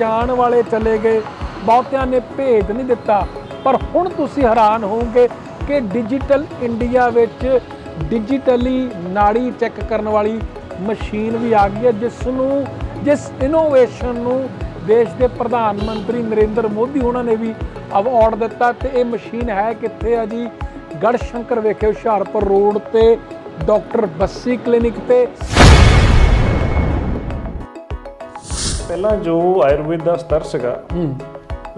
ਜਾਣ ਵਾਲੇ ਚਲੇ ਗਏ। ਬਹੁਤਿਆਂ ਨੇ ਭੇਦ ਨਹੀਂ ਦਿੱਤਾ। ਪਰ ਹੁਣ ਤੁਸੀਂ ਹੈਰਾਨ ਹੋਵੋਗੇ ਕਿ ਡਿਜੀਟਲ ਇੰਡੀਆ ਵਿੱਚ ਡਿਜੀਟਲੀ ਨਾੜੀ ਚੈੱਕ ਕਰਨ ਵਾਲੀ ਮਸ਼ੀਨ ਵੀ ਆ ਗਈ ਹੈ ਜਿਸ ਨੂੰ ਜਿਸ ਇਨੋਵੇਸ਼ਨ ਨੂੰ ਦੇਸ਼ ਦੇ ਪ੍ਰਧਾਨ ਮੰਤਰੀ ਨਰਿੰਦਰ ਮੋਦੀ ਉਹਨਾਂ ਨੇ ਵੀ ਅਵਾਰਡ ਦਿੱਤਾ ਤੇ ਇਹ ਮਸ਼ੀਨ ਹੈ ਕਿੱਥੇ ਆ ਜੀ? ਗੜਸ਼ੰਕਰ ਵਿਖੇ ਹੁਸ਼ਿਆਰਪੁਰ ਰੋਡ ਤੇ, ਡਾਕਟਰ ਬੱਸੀ ਕਲੀਨਿਕ ਤੇ। ਪਹਿਲਾਂ ਜੋ ਆਯੁਰਵੇਦ ਦਾ ਸਤਰ ਸੀਗਾ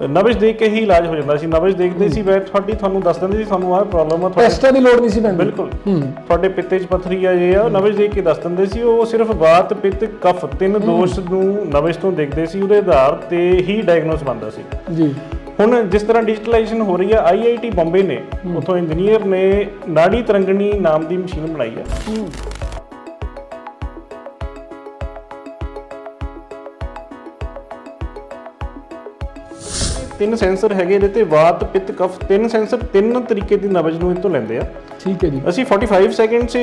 ਨਬਜ ਦੇਖ ਕੇ ਹੀ ਇਲਾਜ ਹੋ ਜਾਂਦਾ ਸੀ। ਨਬਜ ਦੇਖਦੇ ਸੀ ਵੈ ਤੁਹਾਡੀ ਤੁਹਾਨੂੰ ਦੱਸ ਦਿੰਦੇ ਸੀ ਤੁਹਾਨੂੰ ਆਹ ਪ੍ਰੋਬਲਮ ਆ ਤੁਹਾਡੇ ਟੈਸਟਾਂ ਦੀ ਲੋੜ ਨਹੀਂ ਸੀ ਪੈਂਦੀ। ਬਿਲਕੁਲ। ਤੁਹਾਡੇ ਪਿੱਤੇ 'ਚ ਪੱਥਰੀ ਆ ਇਹ ਆ ਉਹ ਨਬਜ ਦੇਖ ਕੇ ਦੱਸ ਦਿੰਦੇ ਸੀ ਉਹ ਸਿਰਫ ਵਾਤ ਪਿੱਤ ਕਫ ਤਿੰਨ ਦੋਸ਼ ਨੂੰ ਨਬਜ ਤੋਂ ਦੇਖਦੇ ਸੀ ਉਹਦੇ ਆਧਾਰ ਤੇ ਹੀ ਡਾਇਗਨੋਸ ਬਣਦਾ ਸੀ। ਜੀ। ਹੁਣ ਜਿਸ ਤਰ੍ਹਾਂ ਡਿਜੀਟਲਾਈਜੇਸ਼ਨ ਹੋ ਰਹੀ ਹੈ ਆਈਆਈਟੀ ਬੰਬੇ ਨੇ ਉਥੋਂ ਇੰਜੀਨੀਅਰ ਨੇ ਨਾੜੀ ਤਰੰਗਣੀ ਨਾਮ ਦੀ ਮਸ਼ੀਨ ਬਣਾਈ ਹੈ। ਤਿੰਨ ਸੈਂਸਰ ਹੈਗੇ ਇਹਦੇ ਤੇ ਵਾਤ ਪਿੱਤ ਕਫ ਤਿੰਨ ਸੈਂਸਰ ਤਿੰਨ ਤਰੀਕੇ ਦੀ ਨਬਜ ਨੂੰ ਇਹ ਤੋਂ ਲੈਂਦੇ ਆ। ਠੀਕ ਹੈ ਜੀ। ਅਸੀਂ 45 ਸੈਕਿੰਡ 'ਚ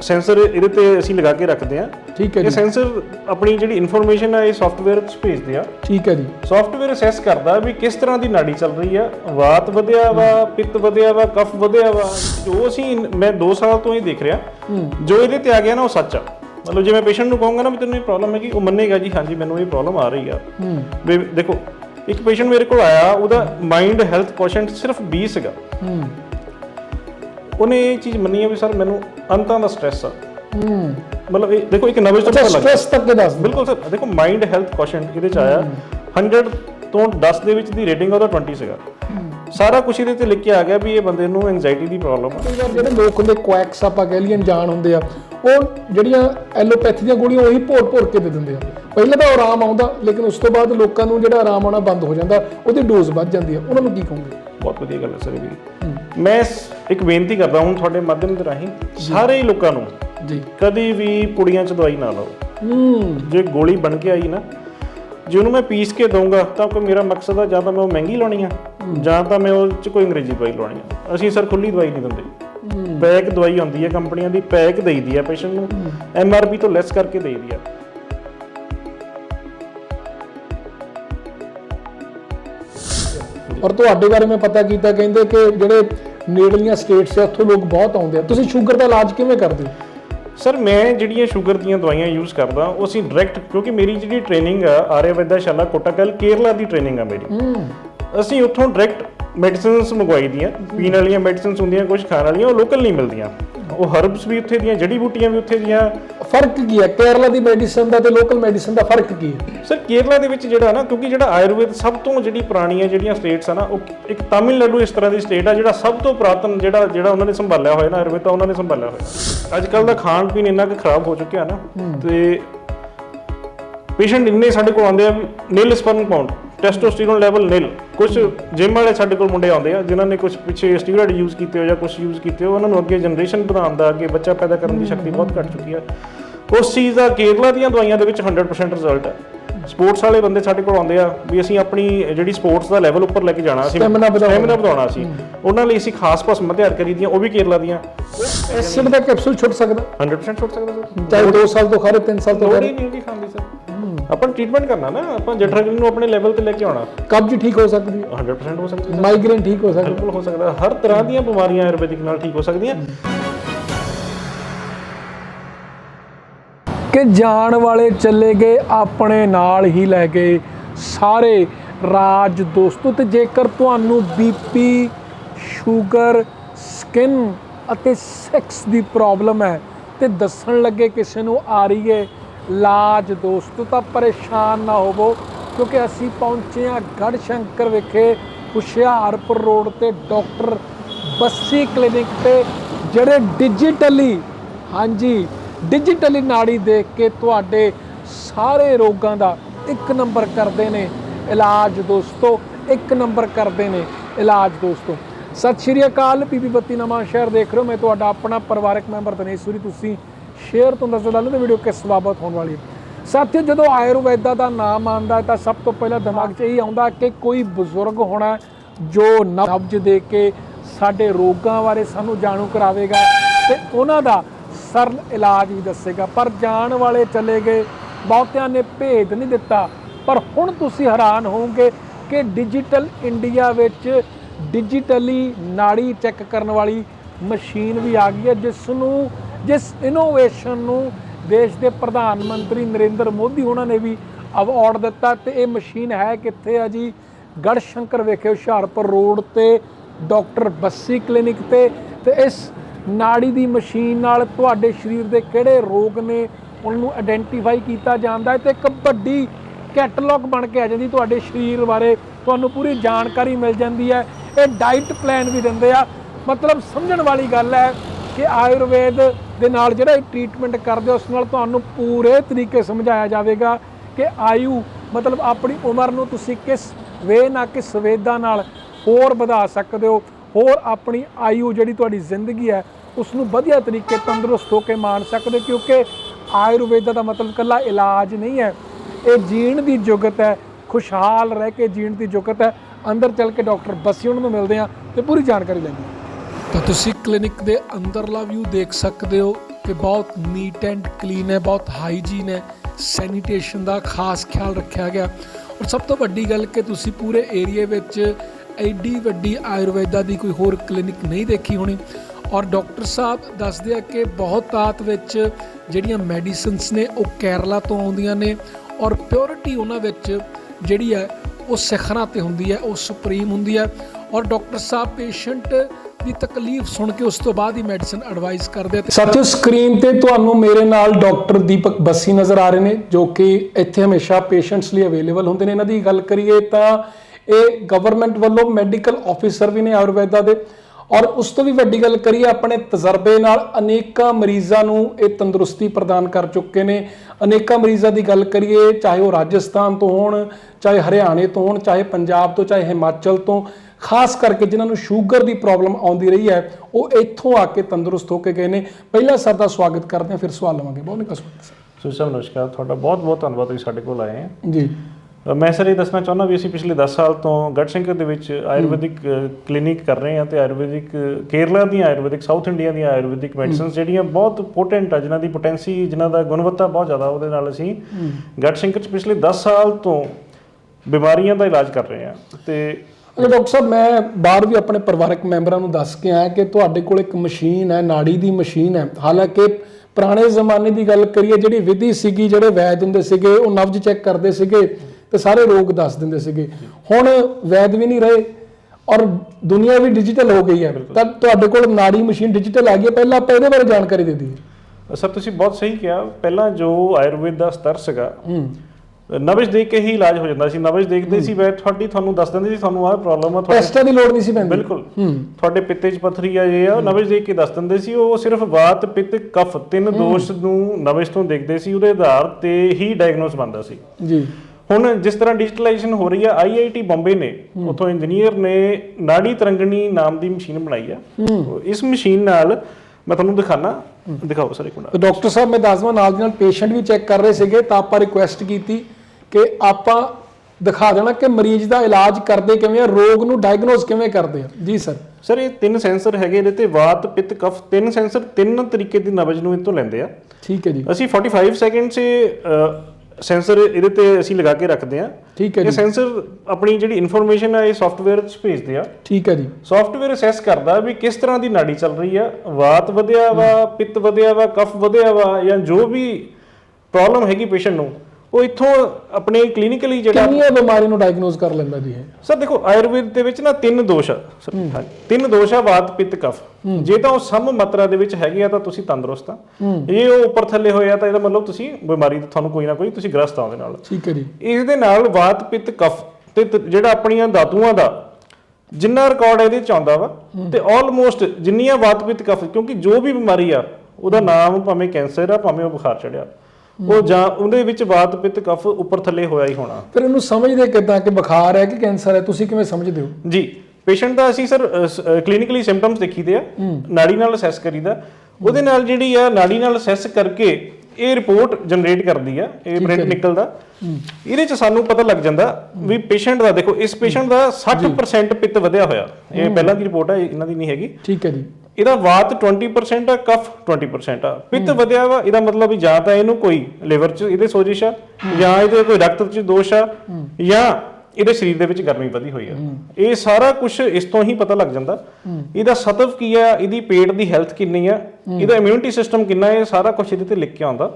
ਸੈਂਸਰ ਇਹਦੇ ਤੇ ਅਸੀਂ ਲਗਾ ਕੇ ਰੱਖਦੇ ਆ। ਠੀਕ ਹੈ ਇਹ ਜੀ। ਸੈਂਸਰ ਆਪਣੀ ਜਿਹੜੀ ਇਨਫੋਰਮੇਸ਼ਨ ਹੈ ਇਹ ਸੌਫਟਵੇਅਰ 'ਚ ਭੇਜਦੇ ਆ। ਠੀਕ ਹੈ ਜੀ। ਸੌਫਟਵੇਅਰ ਅਸੈਸ ਕਰਦਾ ਵੀ ਕਿਸ ਤਰ੍ਹਾਂ ਦੀ ਨਾੜੀ ਚੱਲ ਰਹੀ ਆ। ਵਾਤ ਵਧਿਆ ਵਾ ਪਿੱਤ ਵਧਿਆ ਵਾ ਕਫ ਵਧਿਆ ਵਾ। ਜੋ ਅਸੀਂ ਮੈਂ 2 ਸਾਲ ਤੋਂ ਹੀ ਦੇਖ ਰਿਹਾ। ਜੋ ਇਹਦੇ ਤੇ ਆ ਗਿਆ ਨਾ ਉਹ ਸੱਚ ਆ। ਮਤਲਬ ਜੇ ਮੈਂ ਪੇਸ਼ੈਂਟ ਨੂੰ ਕਹੂੰਗਾ ਨਾ ਵੀ ਤੈਨੂੰ ਇਹ ਪ੍ਰੋਬਲਮ ਹੈਗੀ ਉਹ ਮੰਨੇਗਾ ਜੀ ਹਾਂਜੀ ਮੈਨੂੰ ਇਹ ਪ੍ਰੋਬਲਮ ਆ ਰਹੀ ਆ। ਹੂੰ। ਵੀ ਦੇਖੋ ਇੱਕ ਪੇਸ਼ੈਂਟ ਮੇਰੇ ਕੋਲ ਆਇਆ ਉਹਦਾ ਮਾਈਂਡ ਹੈਲਥ ਕੁਐਸਚੈਂਟ ਸਿਰਫ 20 ਸੀਗਾ। ਹੂੰ। ਉਹਨੇ ਇਹ ਚੀਜ਼ ਮੰਨੀ ਆ ਵੀ ਸਰ ਮੈਨੂੰ ਅੰਤਾਂ ਦਾ ਸਟ੍ਰੈਸ ਆ। ਹੂੰ। ਮਤਲਬ ਇਹ ਦੇਖੋ ਇੱਕ ਨਵਜ ਤੋਂ ਪਤਾ ਲੱਗਦਾ ਸਟ੍ਰੈਸ ਤੱਕ ਦੇ ਦੱਸ ਬਿਲਕੁਲ ਸਰ ਦੇਖੋ ਮਾਈਂਡ ਹੈਲਥ ਕੁਐਸਚੈਂਟ ਇਹਦੇ ਚ ਆਇਆ? 100 ਤੋਂ 10 ਦੇ ਵਿੱਚ ਦੀ ਰੇਟਿੰਗ ਉਹਦਾ 20 ਸੀਗਾ। ਸਾਰਾ ਕੁਝ ਇਹਦੇ ਤੇ ਲਿਖ ਕੇ ਆ ਗਿਆ ਵੀ ਇਹ ਬੰਦੇ ਨੂੰ ਐਂਜ਼ਾਈਟੀ ਦੀ ਪ੍ਰੋਬਲਮ ਆ। ਜਿਹੜੇ ਲੋਕ ਹੁੰਦੇ ਕੁਐਕਸ ਆਪਾਂ ਕਹਿ ਲਈਏ ਅਣਜਾਣ ਹੁੰਦੇ ਆ ਉਹ ਜਿਹੜੀਆਂ ਐਲੋਪੈਥੀ ਦੀਆਂ ਗੋਲੀਆਂ ਉਹੀ ਭੋਰ ਭੋਰ ਕੇ ਦੇ ਦਿੰਦੇ ਆ। ਪਹਿਲਾਂ ਤਾਂ ਆਰਾਮ ਆਉਂਦਾ ਲੇਕਿਨ ਉਸ ਤੋਂ ਬਾਅਦ ਲੋਕਾਂ ਨੂੰ ਜਿਹੜਾ ਆਰਾਮ ਆਉਣਾ ਬੰਦ ਹੋ ਜਾਂਦਾ ਉਹਦੀ ਡੋਜ਼ ਵੱਧ ਜਾਂਦੀ ਆ ਉਹਨਾਂ ਨੂੰ ਕੀ ਕਹੋਗੇ? ਬਹੁਤ ਵਧੀਆ ਗੱਲ ਹੈ ਸਰ ਇਹ ਮੈਂ ਇੱਕ ਬੇਨਤੀ ਕਰਦਾ ਹੁਣ ਤੁਹਾਡੇ ਮਾਧਿਅਮ ਦੇ ਰਾਹੀਂ ਸਾਰੇ ਹੀ ਲੋਕਾਂ ਨੂੰ ਜੀ। ਕਦੀ ਵੀ ਪੁੜੀਆਂ ਚ ਦਵਾਈ ਨਾ ਲਾਓ। ਹੂੰ। ਜੇ ਗੋਲੀ ਬਣ ਕੇ ਆਈ ਨਾ ਜੇ ਉਹਨੂੰ ਮੈਂ ਪੀਸ ਕੇ ਦਊਂਗਾ ਤਾਂ ਕੋਈ ਮੇਰਾ ਮਕਸਦ ਆ ਜਾਂ ਤਾਂ ਮੈਂ ਉਹ ਮਹਿੰਗੀ ਲਾਉਣੀ ਆ ਜਾਂ ਤਾਂ ਮੈਂ ਉਹ ਚ ਕੋਈ ਅੰਗਰੇਜ਼ੀ ਦਵਾਈ ਲਾਉਣੀ ਆ। ਅਸੀਂ ਸਰ ਖੁੱਲੀ ਦਵਾਈ ਨਹੀਂ ਦਿੰਦੇ। ਪੈਕ ਦਵਾਈ ਆਉਂਦੀ ਹੈ ਕੰਪਨੀਆਂ ਦੀ ਪੈਕ ਦੇਈਦੀ ਆ ਪੇਸ਼ੈਂਟ ਨੂੰ। ਐਮ ਆਰ ਪੀ ਤੋਂ ਲੈਸ ਕਰਕੇ ਦੇਈਦੀ ਆ। ਔਰ ਤੁਹਾਡੇ ਬਾਰੇ ਮੈਂ ਪਤਾ ਕੀਤਾ ਕਹਿੰਦੇ ਕਿ ਜਿਹੜੇ ਨੇੜਲੀਆਂ ਸਟੇਟਸ ਆ ਉੱਥੋਂ ਲੋਕ ਬਹੁਤ ਆਉਂਦੇ ਆ। ਤੁਸੀਂ ਸ਼ੂਗਰ ਦਾ ਇਲਾਜ ਕਿਵੇਂ ਕਰਦੇ? ਹੋ ਸਰ ਮੈਂ ਜਿਹੜੀਆਂ ਸ਼ੂਗਰ ਦੀਆਂ ਦਵਾਈਆਂ ਯੂਜ਼ ਕਰਦਾ ਉਹ ਅਸੀਂ ਡਾਇਰੈਕਟ ਕਿਉਂਕਿ ਮੇਰੀ ਜਿਹੜੀ ਟ੍ਰੇਨਿੰਗ ਆ ਆਰਿਆਵੈਦਾਸ਼ਾਲਾ ਕੋਟਾਕਲ ਕੇਰਲਾ ਦੀ ਟ੍ਰੇਨਿੰਗ ਆ ਮੇਰੀ। ਅਸੀਂ ਉੱਥੋਂ ਡਾਇਰੈਕਟ ਮੈਡੀਸਿਨਸ ਮੰਗਵਾਈ ਦੀਆਂ ਪੀਣ ਵਾਲੀਆਂ ਮੈਡੀਸਿਨਸ ਹੁੰਦੀਆਂ ਕੁਝ ਖਾਣ ਵਾਲੀਆਂ ਉਹ ਲੋਕਲ ਨਹੀਂ ਮਿਲਦੀਆਂ। ਉਹ ਹਰਬਸ ਵੀ ਉੱਥੇ ਦੀਆਂ ਜੜੀ ਬੂਟੀਆਂ ਵੀ ਉੱਥੇ ਦੀਆਂ। ਫ਼ਰਕ ਕੀ ਹੈ? ਕੇਰਲਾ ਦੀ ਮੈਡੀਸਨ ਦਾ ਤੇ ਲੋਕਲ ਮੈਡੀਸਨ ਦਾ ਫ਼ਰਕ ਕੀ ਹੈ? ਸਰ ਕੇਰਲਾ ਦੇ ਵਿੱਚ ਜਿਹੜਾ ਨਾ ਕਿਉਂਕਿ ਜਿਹੜਾ ਆਯੁਰਵੇਦ ਸਭ ਤੋਂ ਜਿਹੜੀ ਪੁਰਾਣੀਆਂ ਜਿਹੜੀਆਂ ਸਟੇਟਸ ਆ ਨਾ ਉਹ ਇੱਕ ਤਾਮਿਲਨਾਡੂ ਇਸ ਤਰ੍ਹਾਂ ਦੀ ਸਟੇਟ ਆ ਜਿਹੜਾ ਸਭ ਤੋਂ ਪੁਰਾਤਨ ਜਿਹੜਾ ਜਿਹੜਾ ਉਹਨਾਂ ਨੇ ਸੰਭਾਲਿਆ ਹੋਇਆ ਨਾ ਆਯੁਰਵੇਦ ਤਾਂ ਉਹਨਾਂ ਨੇ ਸੰਭਾਲਿਆ ਹੋਇਆ। ਅੱਜ ਕੱਲ ਦਾ ਖਾਣ ਪੀਣ ਇੰਨਾ ਕੁ ਖਰਾਬ ਹੋ ਚੁੱਕਿਆ ਨਾ ਤੇ ਪੇਸ਼ੈਂਟ ਇੰਨੇ ਸਾਡੇ ਕੋਲ ਆਉਂਦੇ ਆ nil sperm count testosterone level nil ਕੁਝ ਜਿਮ ਵਾਲੇ ਸਾਡੇ ਕੋਲ ਮੁੰਡੇ ਆਉਂਦੇ ਆ ਜਿਨ੍ਹਾਂ ਨੇ ਕੁਝ ਪਿੱਛੇ ਸਟੀਰੋਇਡ ਯੂਜ਼ ਕੀਤੇ ਹੋ ਜਾਂ ਕੁਝ ਯੂਜ਼ ਕੀਤੇ ਹੋ ਉਹਨਾਂ ਨੂੰ ਅੱਗੇ ਜਨਰੇਸ਼ਨ ਵਧਾਉਣ ਦਾ ਅੱਗੇ ਬੱਚਾ ਪੈਦਾ ਕਰਨ ਦੀ ਸ਼ਕਤੀ ਬਹੁਤ ਘਟ ਚੁੱਕੀ ਆ। ਉਸ ਚੀਜ਼ ਦਾ ਕੇਰਲਾ ਦੀਆਂ ਦਵਾਈਆਂ ਦੇ ਵਿੱਚ 100% ਰਿਜ਼ਲਟ ਹੈ ਸਪੋਰਟਸ ਵਾਲੇ ਬੰਦੇ ਸਾਡੇ ਕੋਲ ਆਉਂਦੇ ਆ ਵੀ ਅਸੀਂ ਆਪਣੀ ਜਿਹੜੀ ਸਪੋਰਟਸ ਦਾ ਲੈਵਲ ਉੱਪਰ ਲੈ ਕੇ ਜਾਣਾ ਅਸੀਂ Stamina ਵਧਾਉਣਾ। ਸੀ। ਉਹਨਾਂ ਲਈ ਅਸੀਂ ਖਾਸ ਭਸਮ ਤਿਆਰ ਕਰੀ ਦੀਆਂ ਉਹ ਵੀ ਕੇਰਲਾ ਦੀਆਂ। ਐਸਿਡ ਦਾ ਕੈਪਸੂਲ ਛੁੱਟ ਸਕਦਾ? 100% ਛੁੱਟ ਸਕਦਾ ਸਰ ਚਾਹੇ 2 ਸਾਲ ਤੋਂ ਖਾਰੇ 3 ਸਾਲ ਤੋਂ ਖਾਰੇ ਨਹੀਂ ਹੁੰਦੀ ਖਾਣ ਦੀ ਸਰ ਆਪਾਂ ਟ੍ਰੀਟਮੈਂਟ ਕਰਨਾ ਨਾ ਆਪਾਂ ਜਠਰਾਗਨੀ ਨੂੰ ਆਪਣੇ ਲੈਵਲ ਤੇ ਲੈ ਕੇ ਆਉਣਾ। ਕਬਜ਼ ਠੀਕ ਹੋ ਸਕਦੀ ਹੈ। 100% ਹੋ ਸਕਦੀ ਹੈ। ਮਾਈਗ੍ਰੇਨ ਠੀਕ ਹੋ ਸਕਦਾ ਬਿਲਕੁਲ ਹੋ ਸਕਦਾ। ਹਰ ਤਰ੍ਹਾਂ ਦੀਆਂ ਬਿਮਾਰੀਆਂ ਆਯੁਰਵੈਦਿਕ ਨਾਲ ਠੀਕ ਹੋ ਸਕਦੀਆਂ। ਕਿ ਜਾਣ ਵਾਲੇ ਚੱਲੇ ਗਏ ਆਪਣੇ ਨਾਲ ਹੀ ਲੈ ਗਏ। ਸਾਰੇ ਰਾਜ ਦੋਸਤੋ ਤੇ ਜੇਕਰ ਤੁਹਾਨੂੰ ਬੀਪੀ ਸ਼ੂਗਰ ਸਕਿਨ ਅਤੇ ਸੈਕਸ ਦੀ ਪ੍ਰੋਬਲਮ ਹੈ ਤੇ ਦੱਸਣ ਲੱਗੇ ਕਿਸੇ ਨੂੰ ਆ ਰਹੀ ਹੈ ਇਲਾਜ ਦੋਸਤੋ, ਤਾਂ ਪਰੇਸ਼ਾਨ ਨਾ ਹੋਵੋ, ਕਿਉਂਕਿ ਅਸੀਂ ਪਹੁੰਚੇ ਹਾਂ ਗੜ ਸ਼ੰਕਰ ਵਿਖੇ ਹੁਸ਼ਿਆਰਪੁਰ ਰੋਡ ਤੇ ਡਾਕਟਰ ਬੱਸੀ ਕਲੀਨਿਕ ਤੇ, ਜਿਹੜੇ ਡਿਜੀਟਲੀ, ਹਾਂਜੀ, ਡਿਜੀਟਲੀ ਨਾੜੀ ਦੇਖ ਕੇ ਤੁਹਾਡੇ ਸਾਰੇ ਰੋਗਾਂ ਦਾ ਇੱਕ ਨੰਬਰ ਕਰਦੇ ਨੇ ਇਲਾਜ ਦੋਸਤੋ, ਇੱਕ ਨੰਬਰ ਕਰਦੇ ਨੇ ਇਲਾਜ ਦੋਸਤੋ। ਸਤਿ ਸ਼੍ਰੀ ਅਕਾਲ ਪੀਪੀ ਬੱਤੀ ਨਵਾਂ ਸ਼ਹਿਰ ਦੇਖ ਰਹੇ ਹੋ, ਮੈਂ ਤੁਹਾਡਾ ਆਪਣਾ ਪਰਿਵਾਰਕ ਮੈਂਬਰ ਦਨੇਸ਼ਵਰੀ ਤੁਸੀਂ ਸ਼ੇਅਰ ਤੋਂ ਦੱਸ ਦਿੰਦਾ ਤੇ ਵੀਡੀਓ ਕਿਸ ਬਾਬਤ ਹੋਣ ਵਾਲੀ ਹੈ। ਸਾਥੀਓ, ਜਦੋਂ ਆਯੁਰਵੈਦਾ ਦਾ ਨਾਮ ਆਉਂਦਾ ਹੈ ਤਾਂ ਸਭ ਤੋਂ ਪਹਿਲਾਂ ਦਿਮਾਗ 'ਚ ਇਹ ਆਉਂਦਾ ਕਿ ਕੋਈ ਬਜ਼ੁਰਗ ਹੋਣਾ ਜੋ ਨਬਜ ਦੇ ਕੇ ਸਾਡੇ ਰੋਗਾਂ ਬਾਰੇ ਸਾਨੂੰ ਜਾਣੂ ਕਰਾਵੇਗਾ ਤੇ ਉਹਨਾਂ ਦਾ ਸਰਲ ਇਲਾਜ ਵੀ ਦੱਸੇਗਾ। ਪਰ ਜਾਣ ਵਾਲੇ ਚਲੇ ਗਏ, ਬਹੁਤਿਆਂ ਨੇ ਭੇਦ ਨਹੀਂ ਦਿੱਤਾ। ਪਰ ਹੁਣ ਤੁਸੀਂ ਹੈਰਾਨ ਹੋਵੋਗੇ ਕਿ ਡਿਜੀਟਲ ਇੰਡੀਆ ਵਿੱਚ ਡਿਜੀਟਲੀ ਨਾੜੀ ਚੈੱਕ ਕਰਨ ਵਾਲੀ ਮਸ਼ੀਨ ਵੀ ਆ ਗਈ ਹੈ ਜਿਸ ਨੂੰ ਜਿਸ ਇਨੋਵੇਸ਼ਨ ਨੂੰ ਦੇਸ਼ ਦੇ ਪ੍ਰਧਾਨ ਮੰਤਰੀ ਨਰਿੰਦਰ ਮੋਦੀ ਉਹਨਾਂ ਨੇ ਵੀ ਅਵਾਰਡ ਦਿੱਤਾ ਤੇ ਇਹ ਮਸ਼ੀਨ ਹੈ ਕਿੱਥੇ ਆ ਜੀ? ਗੜਸ਼ੰਕਰ ਵਿਖੇ ਹੁਸ਼ਿਆਰਪੁਰ ਰੋਡ ਤੇ, ਡਾਕਟਰ ਬੱਸੀ ਕਲੀਨਿਕ ਤੇ ਤੇ ਇਸ ਨਾੜੀ ਦੀ ਮਸ਼ੀਨ ਨਾਲ ਤੁਹਾਡੇ ਸਰੀਰ ਦੇ ਕਿਹੜੇ ਰੋਗ ਨੇ ਉਹਨਾਂ ਨੂੰ ਆਇਡੈਂਟੀਫਾਈ ਕੀਤਾ ਜਾਂਦਾ ਹੈ ਤੇ ਇੱਕ ਵੱਡੀ ਕੈਟਲੌਗ ਬਣ ਕੇ ਆ ਜਾਂਦੀ ਤੁਹਾਡੇ ਸਰੀਰ ਬਾਰੇ, ਤੁਹਾਨੂੰ ਪੂਰੀ ਜਾਣਕਾਰੀ ਮਿਲ ਜਾਂਦੀ ਹੈ। ਇਹ ਡਾਈਟ ਪਲਾਨ ਵੀ ਦਿੰਦੇ ਆ। ਮਤਲਬ ਸਮਝਣ ਵਾਲੀ ਗੱਲ ਹੈ ਕਿ ਆਯੁਰਵੇਦ ਦੇ ਨਾਲ ਜਿਹੜਾ ਟ੍ਰੀਟਮੈਂਟ ਕਰਦੇ ਹੋ, ਉਸ ਨਾਲ ਤੁਹਾਨੂੰ ਪੂਰੇ ਤਰੀਕੇ ਸਮਝਾਇਆ ਜਾਵੇਗਾ ਕਿ ਆਯੂ ਮਤਲਬ ਆਪਣੀ ਉਮਰ ਨੂੰ ਤੁਸੀਂ ਕਿਸ ਵੇ ਨਾ ਕਿਸ ਵੇਦਾਂ ਨਾਲ ਹੋਰ ਵਧਾ ਸਕਦੇ ਹੋ, ਹੋਰ ਆਪਣੀ ਆਯੂ ਜਿਹੜੀ ਤੁਹਾਡੀ ਜ਼ਿੰਦਗੀ ਹੈ ਉਸ ਨੂੰ ਵਧੀਆ ਤਰੀਕੇ ਤੰਦਰੁਸਤ ਹੋ ਕੇ ਮਾਣ ਸਕਦੇ ਹੋ, ਕਿਉਂਕਿ ਆਯੁਰਵੇਦ ਦਾ ਮਤਲਬ ਕੱਲਾ ਇਲਾਜ ਨਹੀਂ ਹੈ। ਇਹ ਜੀਣ ਦੀ ਜੁਗਤ ਹੈ, ਖੁਸ਼ਹਾਲ ਰਹਿ ਕੇ ਜੀਣ ਦੀ ਜੁਗਤ ਹੈ। ਅੰਦਰ ਚੱਲ ਕੇ ਡਾਕਟਰ ਬਸੀ ਉਹਨਾਂ ਨੂੰ ਮਿਲਦੇ ਆ ਤੇ ਪੂਰੀ ਜਾਣਕਾਰੀ ਲੈਂਦੇ ਹਾਂ ਤਾਂ ਤੁਸੀਂ ਕਲੀਨਿਕ ਦੇ ਅੰਦਰਲਾ ਵਿਊ ਦੇਖ ਸਕਦੇ ਹੋ ਕਿ ਬਹੁਤ ਨੀਟ ਐਂਡ ਕਲੀਨ ਹੈ, ਬਹੁਤ ਹਾਈਜੀਨ ਹੈ। ਸੈਨੀਟੇਸ਼ਨ ਦਾ ਖਾਸ ਖਿਆਲ ਰੱਖਿਆ ਗਿਆ। ਔਰ ਸਭ ਤੋਂ ਵੱਡੀ ਗੱਲ ਕਿ ਤੁਸੀਂ ਪੂਰੇ ਏਰੀਏ ਵਿੱਚ ਐਡੀ ਵੱਡੀ ਆਯੁਰਵੇਦਾ ਦੀ ਕੋਈ ਹੋਰ ਕਲੀਨਿਕ ਨਹੀਂ ਦੇਖੀ ਹੋਣੀ। ਔਰ ਡਾਕਟਰ ਸਾਹਿਬ ਦੱਸਦੇ ਆ ਕਿ ਬਹੁਤ ਤਾਤ ਵਿੱਚ ਜਿਹੜੀਆਂ ਮੈਡੀਸਿਨਸ ਨੇ, ਉਹ ਕੇਰਲਾ ਤੋਂ ਆਉਂਦੀਆਂ ਨੇ। ਔਰ ਪਿਓਰਿਟੀ ਉਹਨਾਂ ਵਿੱਚ ਜਿਹੜੀ ਹੈ, ਉਹ ਸਿਖਰਾਂ ਤੇ ਹੁੰਦੀ ਹੈ, ਉਹ ਸੁਪਰੀਮ ਹੁੰਦੀ ਹੈ। ਔਰ ਡਾਕਟਰ ਸਾਹਿਬ ਪੇਸ਼ੈਂਟ ਦੀ ਤਕਲੀਫ ਸੁਣ ਕੇ ਉਸ ਤੋਂ ਬਾਅਦ ਹੀ ਮੈਡੀਸਨ ਐਡਵਾਈਸ ਕਰਦੇ ਆ ਸਾਥੀਓ ਸਕਰੀਨ ਤੇ ਤੁਹਾਨੂੰ ਮੇਰੇ ਨਾਲ ਡਾਕਟਰ ਦੀਪਕ ਬੱਸੀ ਨਜ਼ਰ ਆ ਰਹੇ ਨੇ, ਜੋ ਕਿ ਇੱਥੇ ਹਮੇਸ਼ਾ ਪੇਸ਼ੈਂਟਸ ਲਈ ਅਵੇਲੇਬਲ ਹੁੰਦੇ ਨੇ। ਇਹਨਾਂ ਦੀ ਗੱਲ ਕਰੀਏ ਤਾਂ ਇਹ ਗਵਰਨਮੈਂਟ ਵੱਲੋਂ ਮੈਡੀਕਲ ਆਫੀਸਰ ਵੀ ਨੇ ਆਯੁਰਵੈਦਾ ਦੇ। ਔਰ ਉਸ ਤੋਂ ਵੀ ਵੱਡੀ ਗੱਲ ਕਰੀਏ, ਆਪਣੇ ਤਜਰਬੇ ਨਾਲ ਅਨੇਕਾਂ ਮਰੀਜ਼ਾਂ ਨੂੰ ਇਹ ਤੰਦਰੁਸਤੀ ਪ੍ਰਦਾਨ ਕਰ ਚੁੱਕੇ ਨੇ। ਅਨੇਕਾਂ ਮਰੀਜ਼ਾਂ ਦੀ ਗੱਲ ਕਰੀਏ, ਚਾਹੇ ਉਹ ਰਾਜਸਥਾਨ ਤੋਂ ਹੋਣ, ਚਾਹੇ ਹਰਿਆਣੇ ਤੋਂ ਹੋਣ, ਚਾਹੇ ਪੰਜਾਬ ਤੋਂ, ਚਾਹੇ ਹਿਮਾਚਲ ਤੋਂ ਖਾਸ ਕਰਕੇ ਜਿਨ੍ਹਾਂ ਨੂੰ ਸ਼ੂਗਰ ਦੀ ਪ੍ਰੋਬਲਮ ਆਉਂਦੀ ਰਹੀ ਹੈ ਉਹ ਇੱਥੋਂ ਆ ਕੇ ਤੰਦਰੁਸਤ ਹੋ ਕੇ ਗਏ ਨੇ। ਪਹਿਲਾਂ ਸਰ ਦਾ ਸਵਾਗਤ ਕਰਦੇ ਹਾਂ ਫਿਰ ਸਵਾਲ ਲਵਾਂਗੇ। ਬਹੁਤ ਨਿੱਘਾ ਸਵਾਗਤ ਸਰ। ਸੁਸ਼ਾ ਸਾਹਿਬ ਨਮਸਕਾਰ। ਤੁਹਾਡਾ ਬਹੁਤ ਬਹੁਤ ਧੰਨਵਾਦ ਤੁਸੀਂ ਸਾਡੇ ਕੋਲ ਆਏ ਆ ਜੀ। ਮੈਂ ਸਰ ਇਹ ਦੱਸਣਾ ਚਾਹੁੰਦਾ ਵੀ ਅਸੀਂ ਪਿਛਲੇ 10 ਸਾਲ ਤੋਂ ਗੜਸ਼ੰਕਰ ਦੇ ਵਿੱਚ ਆਯੁਰਵੈਦਿਕ ਕਲੀਨਿਕ ਕਰ ਰਹੇ ਹਾਂ ਤੇ ਆਯੁਰਵੈਦਿਕ ਕੇਰਲਾ ਦੀਆਂ ਆਯੁਰਵੈਦਿਕ ਸਾਊਥ ਇੰਡੀਆ ਦੀਆਂ ਆਯੁਰਵੈਦਿਕ ਮੈਡੀਸਿਨਸ ਜਿਹੜੀਆਂ ਬਹੁਤ ਪੋਟੈਂਟ ਆ ਜਿਨ੍ਹਾਂ ਦੀ ਪੋਟੈਂਸੀ ਜਿਨ੍ਹਾਂ ਦਾ ਗੁਣਵੱਤਾ ਬਹੁਤ ਜ਼ਿਆਦਾ ਉਹਦੇ ਨਾਲ ਅਸੀਂ ਗੜਸ਼ੰਕਰ ਚ ਪਿਛਲੇ 10 ਸਾਲ ਤੋਂ ਬਿਮਾਰੀਆਂ ਦਾ ਇਲਾਜ ਕਰ ਰਹੇ ਹਾਂ। ਤੇ ਅੱਛਾ ਡਾਕਟਰ ਸਾਹਿਬ ਮੈਂ ਬਾਹਰ ਵੀ ਆਪਣੇ ਪਰਿਵਾਰਕ ਮੈਂਬਰਾਂ ਨੂੰ ਦੱਸ ਕੇ ਆਇਆ ਕਿ ਤੁਹਾਡੇ ਕੋਲ ਇੱਕ ਮਸ਼ੀਨ ਹੈ ਨਾੜੀ ਦੀ ਮਸ਼ੀਨ ਹੈ। ਹਾਲਾਂਕਿ ਪੁਰਾਣੇ ਜ਼ਮਾਨੇ ਦੀ ਗੱਲ ਕਰੀਏ ਜਿਹੜੀ ਵਿਧੀ ਸੀਗੀ ਜਿਹੜੇ ਵੈਦ ਹੁੰਦੇ ਸੀਗੇ ਉਹ ਨਬਜ ਚੈੱਕ ਕਰਦੇ ਸੀਗੇ ਤੇ ਸਾਰੇ ਰੋਗ ਦੱਸ ਦਿੰਦੇ ਸੀਗੇ। ਹੁਣ ਵੈਦ ਵੀ ਨਹੀਂ ਰਹੇ ਔਰ ਦੁਨੀਆ ਵੀ ਡਿਜੀਟਲ ਹੋ ਗਈ ਹੈ। ਤਾਂ ਤੁਹਾਡੇ ਕੋਲ ਨਾੜੀ ਮਸ਼ੀਨ ਡਿਜੀਟਲ ਆ ਗਈ ਹੈ? ਪਹਿਲਾਂ ਆਪਾਂ ਇਹਦੇ ਬਾਰੇ ਜਾਣਕਾਰੀ ਦੇ ਦਈਏ। ਸਰ ਤੁਸੀਂ ਬਹੁਤ ਸਹੀ ਕਿਹਾ। ਪਹਿਲਾਂ ਜੋ ਆਯੁਰਵੇਦ ਦਾ ਸਤਰ ਸੀਗਾ ਹੂੰ। ਨਬਜ ਦੇਖ ਕੇ ਹੀ ਇਲਾਜ ਹੋ ਜਾਂਦਾ ਸੀ। ਨਬਜ ਦੇਖਦੇ ਸੀ ਵੈ ਤੁਹਾਡੀ ਤੁਹਾਨੂੰ ਦੱਸ ਦਿੰਦੇ ਸੀ ਤੁਹਾਨੂੰ ਆਹ ਪ੍ਰੋਬਲਮ ਆ ਤੁਹਾਡੇ ਟੈਸਟਾਂ ਦੀ ਲੋੜ ਨਹੀਂ ਸੀ ਪੈਂਦੀ। ਬਿਲਕੁਲ। ਤੁਹਾਡੇ ਪਿੱਤੇ 'ਚ ਪੱਥਰੀ ਆ ਇਹ ਆ। ਉਹ ਨਬਜ ਦੇਖ ਕੇ ਦੱਸ ਦਿੰਦੇ ਸੀ ਉਹ ਸਿਰਫ ਵਾਤ ਪਿੱਤ ਕਫ ਤਿੰਨ ਦੋਸ਼ ਨੂੰ ਨਬਜ ਤੋਂ ਦੇਖਦੇ ਸੀ। ਉਹਦੇ ਆਧਾਰ ਤੇ ਹੀ ਡਾਇਗਨੋਸ ਬਣਦਾ ਸੀ। ਜੀ। ਹੁਣ ਜਿਸ ਤਰ੍ਹਾਂ ਡਿਜੀਟਲਾਈਜੇਸ਼ਨ ਹੋ ਰਹੀ ਆ ਆਈਆਈਟੀ ਬੰਬੇ ਨੇ ਉਥੋਂ ਇੰਜੀਨੀਅਰ ਨੇ ਨਾੜੀ ਤਰੰਗਣੀ ਨਾਮ ਦੀ ਮਸ਼ੀਨ ਬਣਾਈ ਆ। ਇਸ ਮਸ਼ੀਨ ਨਾਲ ਮੈਂ ਤੁਹਾਨੂੰ ਦਿਖਾਣਾ ਦਿਖਾਓ ਸਰ ਇੱਕ ਮਿੰਟ। ਤੇ ਡਾਕਟਰ ਸਾਹਿਬ ਮੈਂ ਦੱਸਵਾਂ ਨਾਲ ਦੀ ਨਾਲ ਪੇਸ਼ੈਂਟ ਵੀ ਚੈੱਕ ਕਰ ਰਹੇ ਸੀਗੇ ਤਾਂ ਆਪਾਂ ਰਿਕੁਐਸਟ ਕੀਤੀ। ਕਿ ਆਪਾਂ ਦਿਖਾ ਦੇਣਾ ਕਿ ਮਰੀਜ਼ ਦਾ ਇਲਾਜ ਕਰਦੇ ਕਿਵੇਂ ਆ ਰੋਗ ਨੂੰ ਡਾਇਗਨੋਸ ਕਿਵੇਂ ਕਰਦੇ ਆ। ਜੀ ਸਰ ਸਰ ਇਹ ਤਿੰਨ ਸੈਂਸਰ ਹੈਗੇ ਇਹਦੇ ਤੇ ਵਾਤ ਪਿੱਤ ਕਫ ਤਿੰਨ ਸੈਂਸਰ ਤਿੰਨ ਤਰੀਕੇ ਦੀ ਨਬਜ ਨੂੰ ਇਹ ਤੋਂ ਲੈਂਦੇ ਆ। ਠੀਕ ਹੈ ਜੀ। ਅਸੀਂ 45 ਸੈਕਿੰਡ 'ਚ ਸੈਂਸਰ ਇਹਦੇ ਤੇ ਅਸੀਂ ਲਗਾ ਕੇ ਰੱਖਦੇ ਆ। ਠੀਕ ਹੈ ਇਹ ਜੀ। ਸੈਂਸਰ ਆਪਣੀ ਜਿਹੜੀ ਇਨਫੋਰਮੇਸ਼ਨ ਹੈ ਇਹ ਸੌਫਟਵੇਅਰ 'ਚ ਭੇਜਦੇ ਆ। ਠੀਕ ਹੈ ਜੀ। ਸੌਫਟਵੇਅਰ ਅਸੈਸ ਕਰਦਾ ਵੀ ਕਿਸ ਤਰ੍ਹਾਂ ਦੀ ਨਾੜੀ ਚੱਲ ਰਹੀ ਆ। ਵਾਤ ਵਧਿਆ ਵਾ ਪਿੱਤ ਵਧਿਆ ਵਾ ਕਫ ਵਧਿਆ ਵਾ ਜਾਂ ਜੋ ਵੀ ਪ੍ਰੋਬਲਮ ਹੈਗੀ ਪੇਸ਼ੈਂਟ ਨੂੰ ਉਹ ਇੱਥੋਂ ਆਪਣੇ ਕਲੀਨਿਕਲੀ ਜਿਹੜਾ ਕਿੰਨੀਆਂ ਬਿਮਾਰੀ ਨੂੰ ਡਾਇਗਨੋਸ ਕਰ ਲੈਂਦਾ ਜੀ ਇਹ? ਸਰ ਦੇਖੋ ਆਯੁਰਵੇਦ ਦੇ ਵਿੱਚ ਨਾ ਤਿੰਨ ਦੋਸ਼ ਆ ਸਰ। ਤਿੰਨ ਦੋਸ਼ ਆ ਵਾਤ ਪਿੱਤ ਕਫ। ਜੇ ਤਾਂ ਉਹ ਸਮ ਮਾਤਰਾ ਦੇ ਵਿੱਚ ਹੈਗੇ ਆ ਤਾਂ ਤੁਸੀਂ ਤੰਦਰੁਸਤ ਆ। ਜੇ ਉਹ ਉੱਪਰ ਥੱਲੇ ਹੋਏ ਆ ਤਾਂ ਇਹਦਾ ਮਤਲਬ ਤੁਸੀਂ ਬਿਮਾਰੀ ਤੋਂ ਤੁਹਾਨੂੰ ਕੋਈ ਨਾ ਕੋਈ ਤੁਸੀਂ ਗ੍ਰਸਤ ਆ ਉਹਦੇ ਨਾਲ। ਠੀਕ ਹੈ ਜੀ। ਇਸ ਦੇ ਨਾਲ ਵਾਤ ਪਿੱਤ ਕਫ ਤੇ ਤ- ਜਿਹੜਾ ਆਪਣੀਆਂ ਧਾਤੂਆਂ ਦਾ ਜਿੰਨਾ ਰਿਕਾਰਡ ਇਹਦੇ ਚ ਆਉਂਦਾ ਵਾ ਤੇ ਆਲਮੋਸਟ ਜਿੰਨੀਆਂ ਵਾਤ ਪਿੱਤ ਕਫ ਕਿਉਂਕਿ ਜੋ ਵੀ ਬਿਮਾਰੀ ਆ ਉਹਦਾ ਨਾਮ ਭਾਵੇਂ ਕੈਂਸਰ ਆ ਭਾਵੇਂ ਉਹ ਬੁਖਾਰ ਚੜਿਆ। ਉਹ ਜਾਂ ਉਹਦੇ ਵਿੱਚ ਵਾਤ ਪਿੱਤ ਕਫ ਉੱਪਰ ਥੱਲੇ ਹੋਇਆ ਹੀ ਹੋਣਾ। ਫਿਰ ਇਹਨੂੰ ਸਮਝਦੇ ਕਿਦਾਂ ਕਿ ਬੁਖਾਰ ਹੈ ਕਿ ਕੈਂਸਰ ਹੈ ਤੁਸੀਂ ਕਿਵੇਂ ਸਮਝਦੇ ਹੋ? ਜੀ ਪੇਸ਼ੈਂਟ ਦਾ ਅਸੀਂ ਸਰ ਕਲੀਨਿਕਲੀ ਸਿੰਪਟਮਸ ਦੇਖੀਦੇ ਆ ਨਾੜੀ ਨਾਲ ਅਸੈਸ ਕਰੀਦਾ। ਉਹਦੇ ਨਾਲ ਜਿਹੜੀ ਆ ਨਾੜੀ ਨਾਲ ਅਸੈਸ ਕਰਕੇ ਇਹ ਰਿਪੋਰਟ ਜਨਰੇਟ ਕਰਦੀ ਆ ਇਹ ਪ੍ਰਿੰਟ ਨਿਕਲਦਾ। ਇਹਦੇ ਚ ਸਾਨੂੰ ਪਤਾ ਲੱਗ ਜਾਂਦਾ ਵੀ ਪੇਸ਼ੈਂਟ ਦਾ ਦੇਖੋ ਇਸ ਪੇਸ਼ੈਂਟ ਦਾ 60% ਪਿੱਤ ਵਧਿਆ ਹੋਇਆ। ਇਹ ਪਹਿਲਾਂ ਦੀ ਰਿਪੋਰਟ ਹੈ ਇਹਨਾਂ ਦੀ ਨਹੀਂ ਹੈਗੀ। ਠੀਕ ਹੈ ਜੀ। ਇਹਦਾ ਵਾਤ 20% ਆ ਕਫ 20% ਆ। ਪਿੱਤ ਵਧਿਆ ਵਾ ਇਹਦਾ ਮਤਲਬ ਵੀ ਜਾਂ ਤਾਂ ਇਹਨੂੰ ਕੋਈ ਲਿਵਰ 'ਚ ਇਹਦੇ ਸੋਜਿਸ਼ ਆ ਜਾਂ ਇਹਦੇ ਕੋਈ ਰਕਤ 'ਚ ਦੋਸ਼ ਆ ਜਾਂ ਇਹਦੇ ਸਰੀਰ ਦੇ ਵਿੱਚ ਗਰਮੀ ਵਧੀ ਹੋਈ ਆ। ਇਹ ਸਾਰਾ ਕੁਝ ਇਸ ਤੋਂ ਹੀ ਪਤਾ ਲੱਗ ਜਾਂਦਾ। ਇਹਦਾ ਸਤਵ ਕੀ ਆ? ਇਹਦੀ ਪੇਟ ਦੀ ਹੈਲਥ ਕਿੰਨੀ ਆ? ਇਹਦਾ ਇਮਿਊਨਿਟੀ ਸਿਸਟਮ ਕਿੰਨਾ ਹੈ ਸਾਰਾ ਕੁਝ ਇਹਦੇ ਤੇ ਲਿਖ ਕੇ ਆਉਂਦਾ।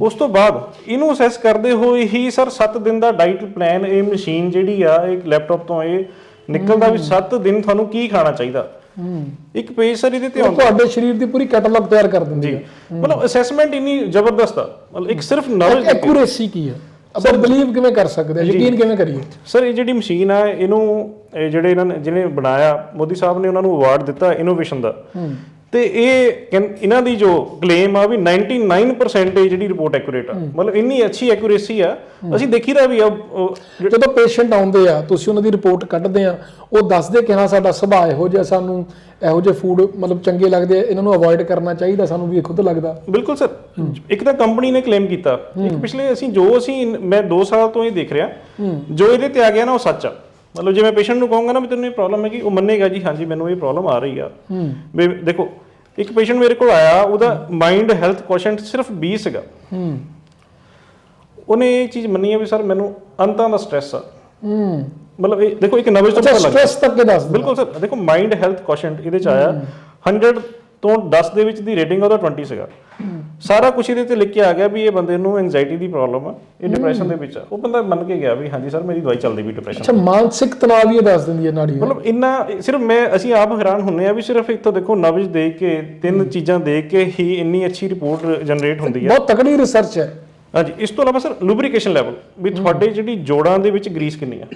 ਉਸ ਤੋਂ ਬਾਅਦ ਇਹਨੂੰ ਅਸੈਸ ਕਰਦੇ ਹੋਏ ਹੀ ਸਰ 7 ਦਿਨ ਦਾ ਡਾਈਟ ਪਲਾਨ ਇਹ ਮਸ਼ੀਨ ਜਿਹੜੀ ਆ ਇਹ ਲੈਪਟਾਪ ਤੋਂ ਇਹ ਨਿਕਲਦਾ ਵੀ 7 ਦਿਨ ਤੁਹਾਨੂੰ ਕੀ ਖਾਣਾ ਚਾਹੀਦਾ? ਇੱਕ ਪੇਜ ਸਰ ਇਹਦੇ ਤੇ ਆਉਂਦਾ। ਤੁਹਾਡੇ ਸਰੀਰ ਦੀ ਪੂਰੀ ਕੈਟਲੌਗ ਤਿਆਰ ਕਰ ਦਿੰਦੀ ਹੈ ਮਤਲਬ ਅਸੈਸਮੈਂਟ ਇੰਨੀ ਜ਼ਬਰਦਸਤ ਆ। ਮਤਲਬ ਇੱਕ ਸਿਰਫ ਨੌਲੇਜ ਐਕੂਰੇਸੀ ਕੀ ਹੈ ਆਪਾਂ ਬਲੀਵ ਕਿਵੇਂ ਕਰ ਸਕਦੇ ਹਾਂ ਯਕੀਨ ਕਿਵੇਂ ਕਰੀਏ? ਸਰ ਇਹ ਜਿਹੜੀ ਮਸ਼ੀਨ ਆ ਇਹਨੂੰ ਇਹ ਜਿਹੜੇ ਇਹਨਾਂ ਨੇ ਜਿਹਨੇ ਬਣਾਇਆ ਮੋਦੀ ਸਾਹਿਬ ਨੇ ਉਹਨਾਂ ਨੂੰ ਅਵਾਰਡ ਦਿੱਤਾ ਇਨੋਵੇਸ਼ਨ ਦਾ। ਤੇ ਇਹ ਇਹਨਾਂ ਦੀ ਜੋ ਕਲੇਮ ਆ ਵੀ 99% ਇਹ ਜਿਹੜੀ ਰਿਪੋਰਟ ਐਕੂਰੇਟ ਆ। ਮਤਲਬ ਇੰਨੀ ਅੱਛੀ ਐਕੂਰੇਸੀ ਆ। ਅਸੀਂ ਦੇਖੀਦਾ ਵੀ ਆ ਜਦੋਂ ਪੇਸ਼ੈਂਟ ਆਉਂਦੇ ਆ ਤੁਸੀਂ ਉਹਨਾਂ ਦੀ ਰਿਪੋਰਟ ਕੱਢਦੇ ਆ ਉਹ ਦੱਸਦੇ ਕਿ ਹਾਂ ਸਾਡਾ ਸੁਭਾਅ ਇਹੋ ਜਿਹਾ ਸਾਨੂੰ ਇਹੋ ਜਿਹੇ ਫੂਡ ਮਤਲਬ ਚੰਗੇ ਲੱਗਦੇ ਆ ਇਹਨਾਂ ਨੂੰ ਅਵੋਇਡ ਕਰਨਾ ਚਾਹੀਦਾ ਸਾਨੂੰ ਵੀ ਇਹ ਖੁਦ ਲੱਗਦਾ। ਬਿਲਕੁਲ ਸਰ। ਇੱਕ ਤਾਂ ਕੰਪਨੀ ਨੇ ਕਲੇਮ ਕੀਤਾ। ਇੱਕ ਪਿਛਲੇ ਅਸੀਂ ਜੋ ਅਸੀਂ ਮੈਂ 2 ਸਾਲ ਤੋਂ ਇਹ ਦੇਖ ਰਿਹਾ ਜੋ ਇਹਦੇ ਤੇ ਆ ਗਿਆ ਨਾ ਉਹ ਸੱਚ ਆ। ਮਤਲਬ ਜੇ ਮੈਂ ਪੇਸ਼ੈਂਟ ਨੂੰ ਕਹੂੰਗਾ ਨਾ ਵੀ ਤੈਨੂੰ ਇਹ ਪ੍ਰੋਬਲਮ ਹੈ ਕਿ ਉਹ ਮੰਨੇਗਾ ਜੀ ਹਾਂਜੀ ਮੈਨੂੰ ਇਹ ਪ੍ਰੋਬਲਮ ਆ ਰਹੀ ਆ। ਵੀ ਦੇਖੋ ਇੱਕ ਪੇਸ਼ੈਂਟ ਮੇਰੇ ਕੋਲ ਆਇਆ ਉਹਦਾ ਮਾਈਂਡ ਹੈਲਥ ਕੁਐਸਚੈਂਟ ਸਿਰਫ 20 ਸੀਗਾ। ਹੂੰ। ਉਹਨੇ ਇਹ ਚੀਜ਼ ਮੰਨੀ ਆ ਵੀ ਸਰ ਮੈਨੂੰ ਅੰਤਾਂ ਦਾ ਸਟ੍ਰੈਸ ਆ। ਹੂੰ। ਮਤਲਬ ਇਹ ਦੇਖੋ ਇੱਕ ਨਵੇਂ ਤੋਂ ਪਤਾ ਲੱਗ ਸਟ੍ਰੈਸ ਤੱਕ ਇਹ ਦੱਸ ਬਿਲਕੁਲ ਸਰ ਦੇਖੋ ਮਾਈਂਡ ਹੈਲਥ ਕੁਐਸਚੈਂਟ ਇਹਦੇ ਚ ਆਇਆ। 100 ਤੋਂ 10 ਦੇ ਵਿੱਚ ਦੀ ਰੇਟਿੰਗ ਉਹਦਾ 20 ਸੀਗਾ। ਸਾਰਾ ਕੁਝ ਇਹਦੇ ਤੇ ਲਿਖ ਕੇ ਆ ਗਿਆ ਵੀ ਇਹ ਬੰਦੇ ਨੂੰ ਐਂਜ਼ਾਈਟੀ ਦੀ ਪ੍ਰੋਬਲਮ ਆ ਇਹ ਡਿਪਰੈਸ਼ਨ ਦੇ ਵਿੱਚ ਆ। ਉਹ ਬੰਦਾ ਮੰਨ ਕੇ ਗਿਆ ਵੀ ਹਾਂਜੀ ਸਰ ਮੇਰੀ ਦਵਾਈ ਚੱਲਦੀ ਵੀ ਡਿਪਰੈਸ਼ਨ ਅੱਛਾ ਮਾਨਸਿਕ ਤਣਾਅ ਵੀ ਇਹ ਦੱਸ ਦਿੰਦੀ ਹੈ ਨਾੜੀ ਮਤਲਬ ਇੰਨਾ ਸਿਰਫ ਮੈਂ ਅਸੀਂ ਆਪ ਹੈਰਾਨ ਹੁੰਨੇ ਆ ਵੀ ਸਿਰਫ ਇੱਥੋਂ ਦੇਖੋ ਨਬਜ ਦੇਖ ਕੇ ਤਿੰਨ ਚੀਜ਼ਾਂ ਦੇਖ ਕੇ ਹੀ ਇੰਨੀ ਅੱਛੀ ਰਿਪੋਰਟ ਜਨਰੇਟ ਹੁੰਦੀ ਆ। ਬਹੁਤ ਤਕੜੀ ਰਿਸਰਚ ਹੈ। ਹਾਂਜੀ ਇਸ ਤੋਂ ਇਲਾਵਾ ਸਰ ਲੂਬਰੀਕੇਸ਼ਨ ਲੈਵਲ ਵੀ ਤੁਹਾਡੇ ਜਿਹੜੀ ਜੋੜਾਂ ਦੇ ਵਿੱਚ ਗਰੀਸ ਕਿੰਨੀ ਆ?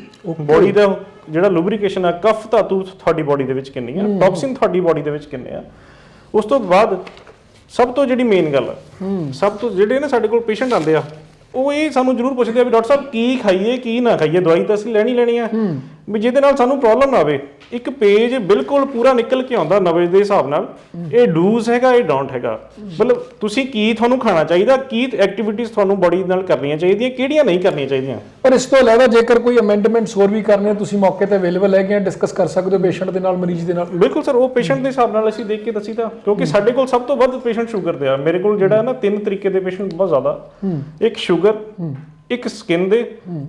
ਬੋਡੀ ਦਾ ਜਿਹੜਾ ਲੂਬਰੀਕੇਸ਼ਨ ਆ ਕਫ ਧਾਤੂ ਤੁਹਾਡੀ ਬੋਡੀ ਦੇ ਵਿੱਚ ਕਿੰਨੀ ਆ? ਟੌਕਸਿਨ ਤੁਹਾਡੀ ਬੋਡੀ ਦੇ ਵਿੱਚ ਕਿੰਨੇ ਆ? ਉਸ ਤੋਂ ਬਾਅਦ ਸਭ ਤੋਂ ਜਿਹੜੀ ਮੇਨ ਗੱਲ ਆ ਸਭ ਤੋਂ ਜਿਹੜੇ ਨੇ ਸਾਡੇ ਕੋਲ ਪੇਸ਼ੈਂਟ ਆਉਂਦੇ ਆ, ਉਹ ਇਹ ਸਾਨੂੰ ਜ਼ਰੂਰ ਪੁੱਛਦੇ ਆ ਵੀ ਡਾਕਟਰ ਸਾਹਿਬ ਕੀ ਖਾਈਏ, ਕੀ ਨਾ ਖਾਈਏ, ਦਵਾਈ ਤਾਂ ਅਸੀਂ ਲੈਣੀ ਲੈਣੀ ਆ। ਵੀ ਜਿਹਦੇ ਨਾਲ ਸਾਨੂੰ ਪ੍ਰੋਬਲਮ ਨਾ ਆਵੇ। ਇੱਕ ਪੇਜ ਬਿਲਕੁਲ ਪੂਰਾ ਨਿਕਲ ਕੇ ਆਉਂਦਾ ਨਵੇਂ ਦੇ ਹਿਸਾਬ ਨਾਲ। ਇਹ ਡੂਜ਼ ਹੈਗਾ ਇਹ ਡੋਂਟ ਹੈਗਾ। ਮਤਲਬ ਤੁਸੀਂ ਕੀ ਤੁਹਾਨੂੰ ਖਾਣਾ ਚਾਹੀਦਾ ਕੀ ਐਕਟੀਵਿਟੀਜ਼ ਤੁਹਾਨੂੰ ਬੋਡੀ ਨਾਲ ਕਰਨੀਆਂ ਚਾਹੀਦੀਆਂ ਕਿਹੜੀਆਂ ਨਹੀਂ ਕਰਨੀਆਂ ਚਾਹੀਦੀਆਂ? ਪਰ ਇਸ ਤੋਂ ਇਲਾਵਾ ਜੇਕਰ ਕੋਈ ਅਮੈਂਡਮੈਂਟਸ ਹੋਰ ਵੀ ਕਰਨੇ ਤੁਸੀਂ ਮੌਕੇ ਤੇ ਅਵੇਲੇਬਲ ਹੈਗੇ ਆ ਡਿਸਕਸ ਕਰ ਸਕਦੇ ਹੋ ਪੇਸ਼ੈਂਟ ਦੇ ਨਾਲ ਮਰੀਜ਼ ਦੇ ਨਾਲ। ਬਿਲਕੁਲ ਸਰ ਉਹ ਪੇਸ਼ੈਂਟ ਦੇ ਹਿਸਾਬ ਨਾਲ ਅਸੀਂ ਦੇਖ ਕੇ ਦੱਸੀਦਾ ਕਿਉਂਕਿ ਸਾਡੇ ਕੋਲ ਸਭ ਤੋਂ ਵੱਧ ਪੇਸ਼ੈਂਟ ਸ਼ੂਗਰ ਦੇ ਆ। ਮੇਰੇ ਕੋਲ ਜਿਹੜਾ ਹੈ ਨਾ ਤਿੰਨ ਤਰੀਕੇ ਦੇ ਪੇਸ਼ੈਂਟ ਬਹੁਤ ਜ਼ਿਆਦਾ। ਇੱਕ ਸ਼ੂਗਰ ਇੱਕ ਸਕਿਨ ਦੇ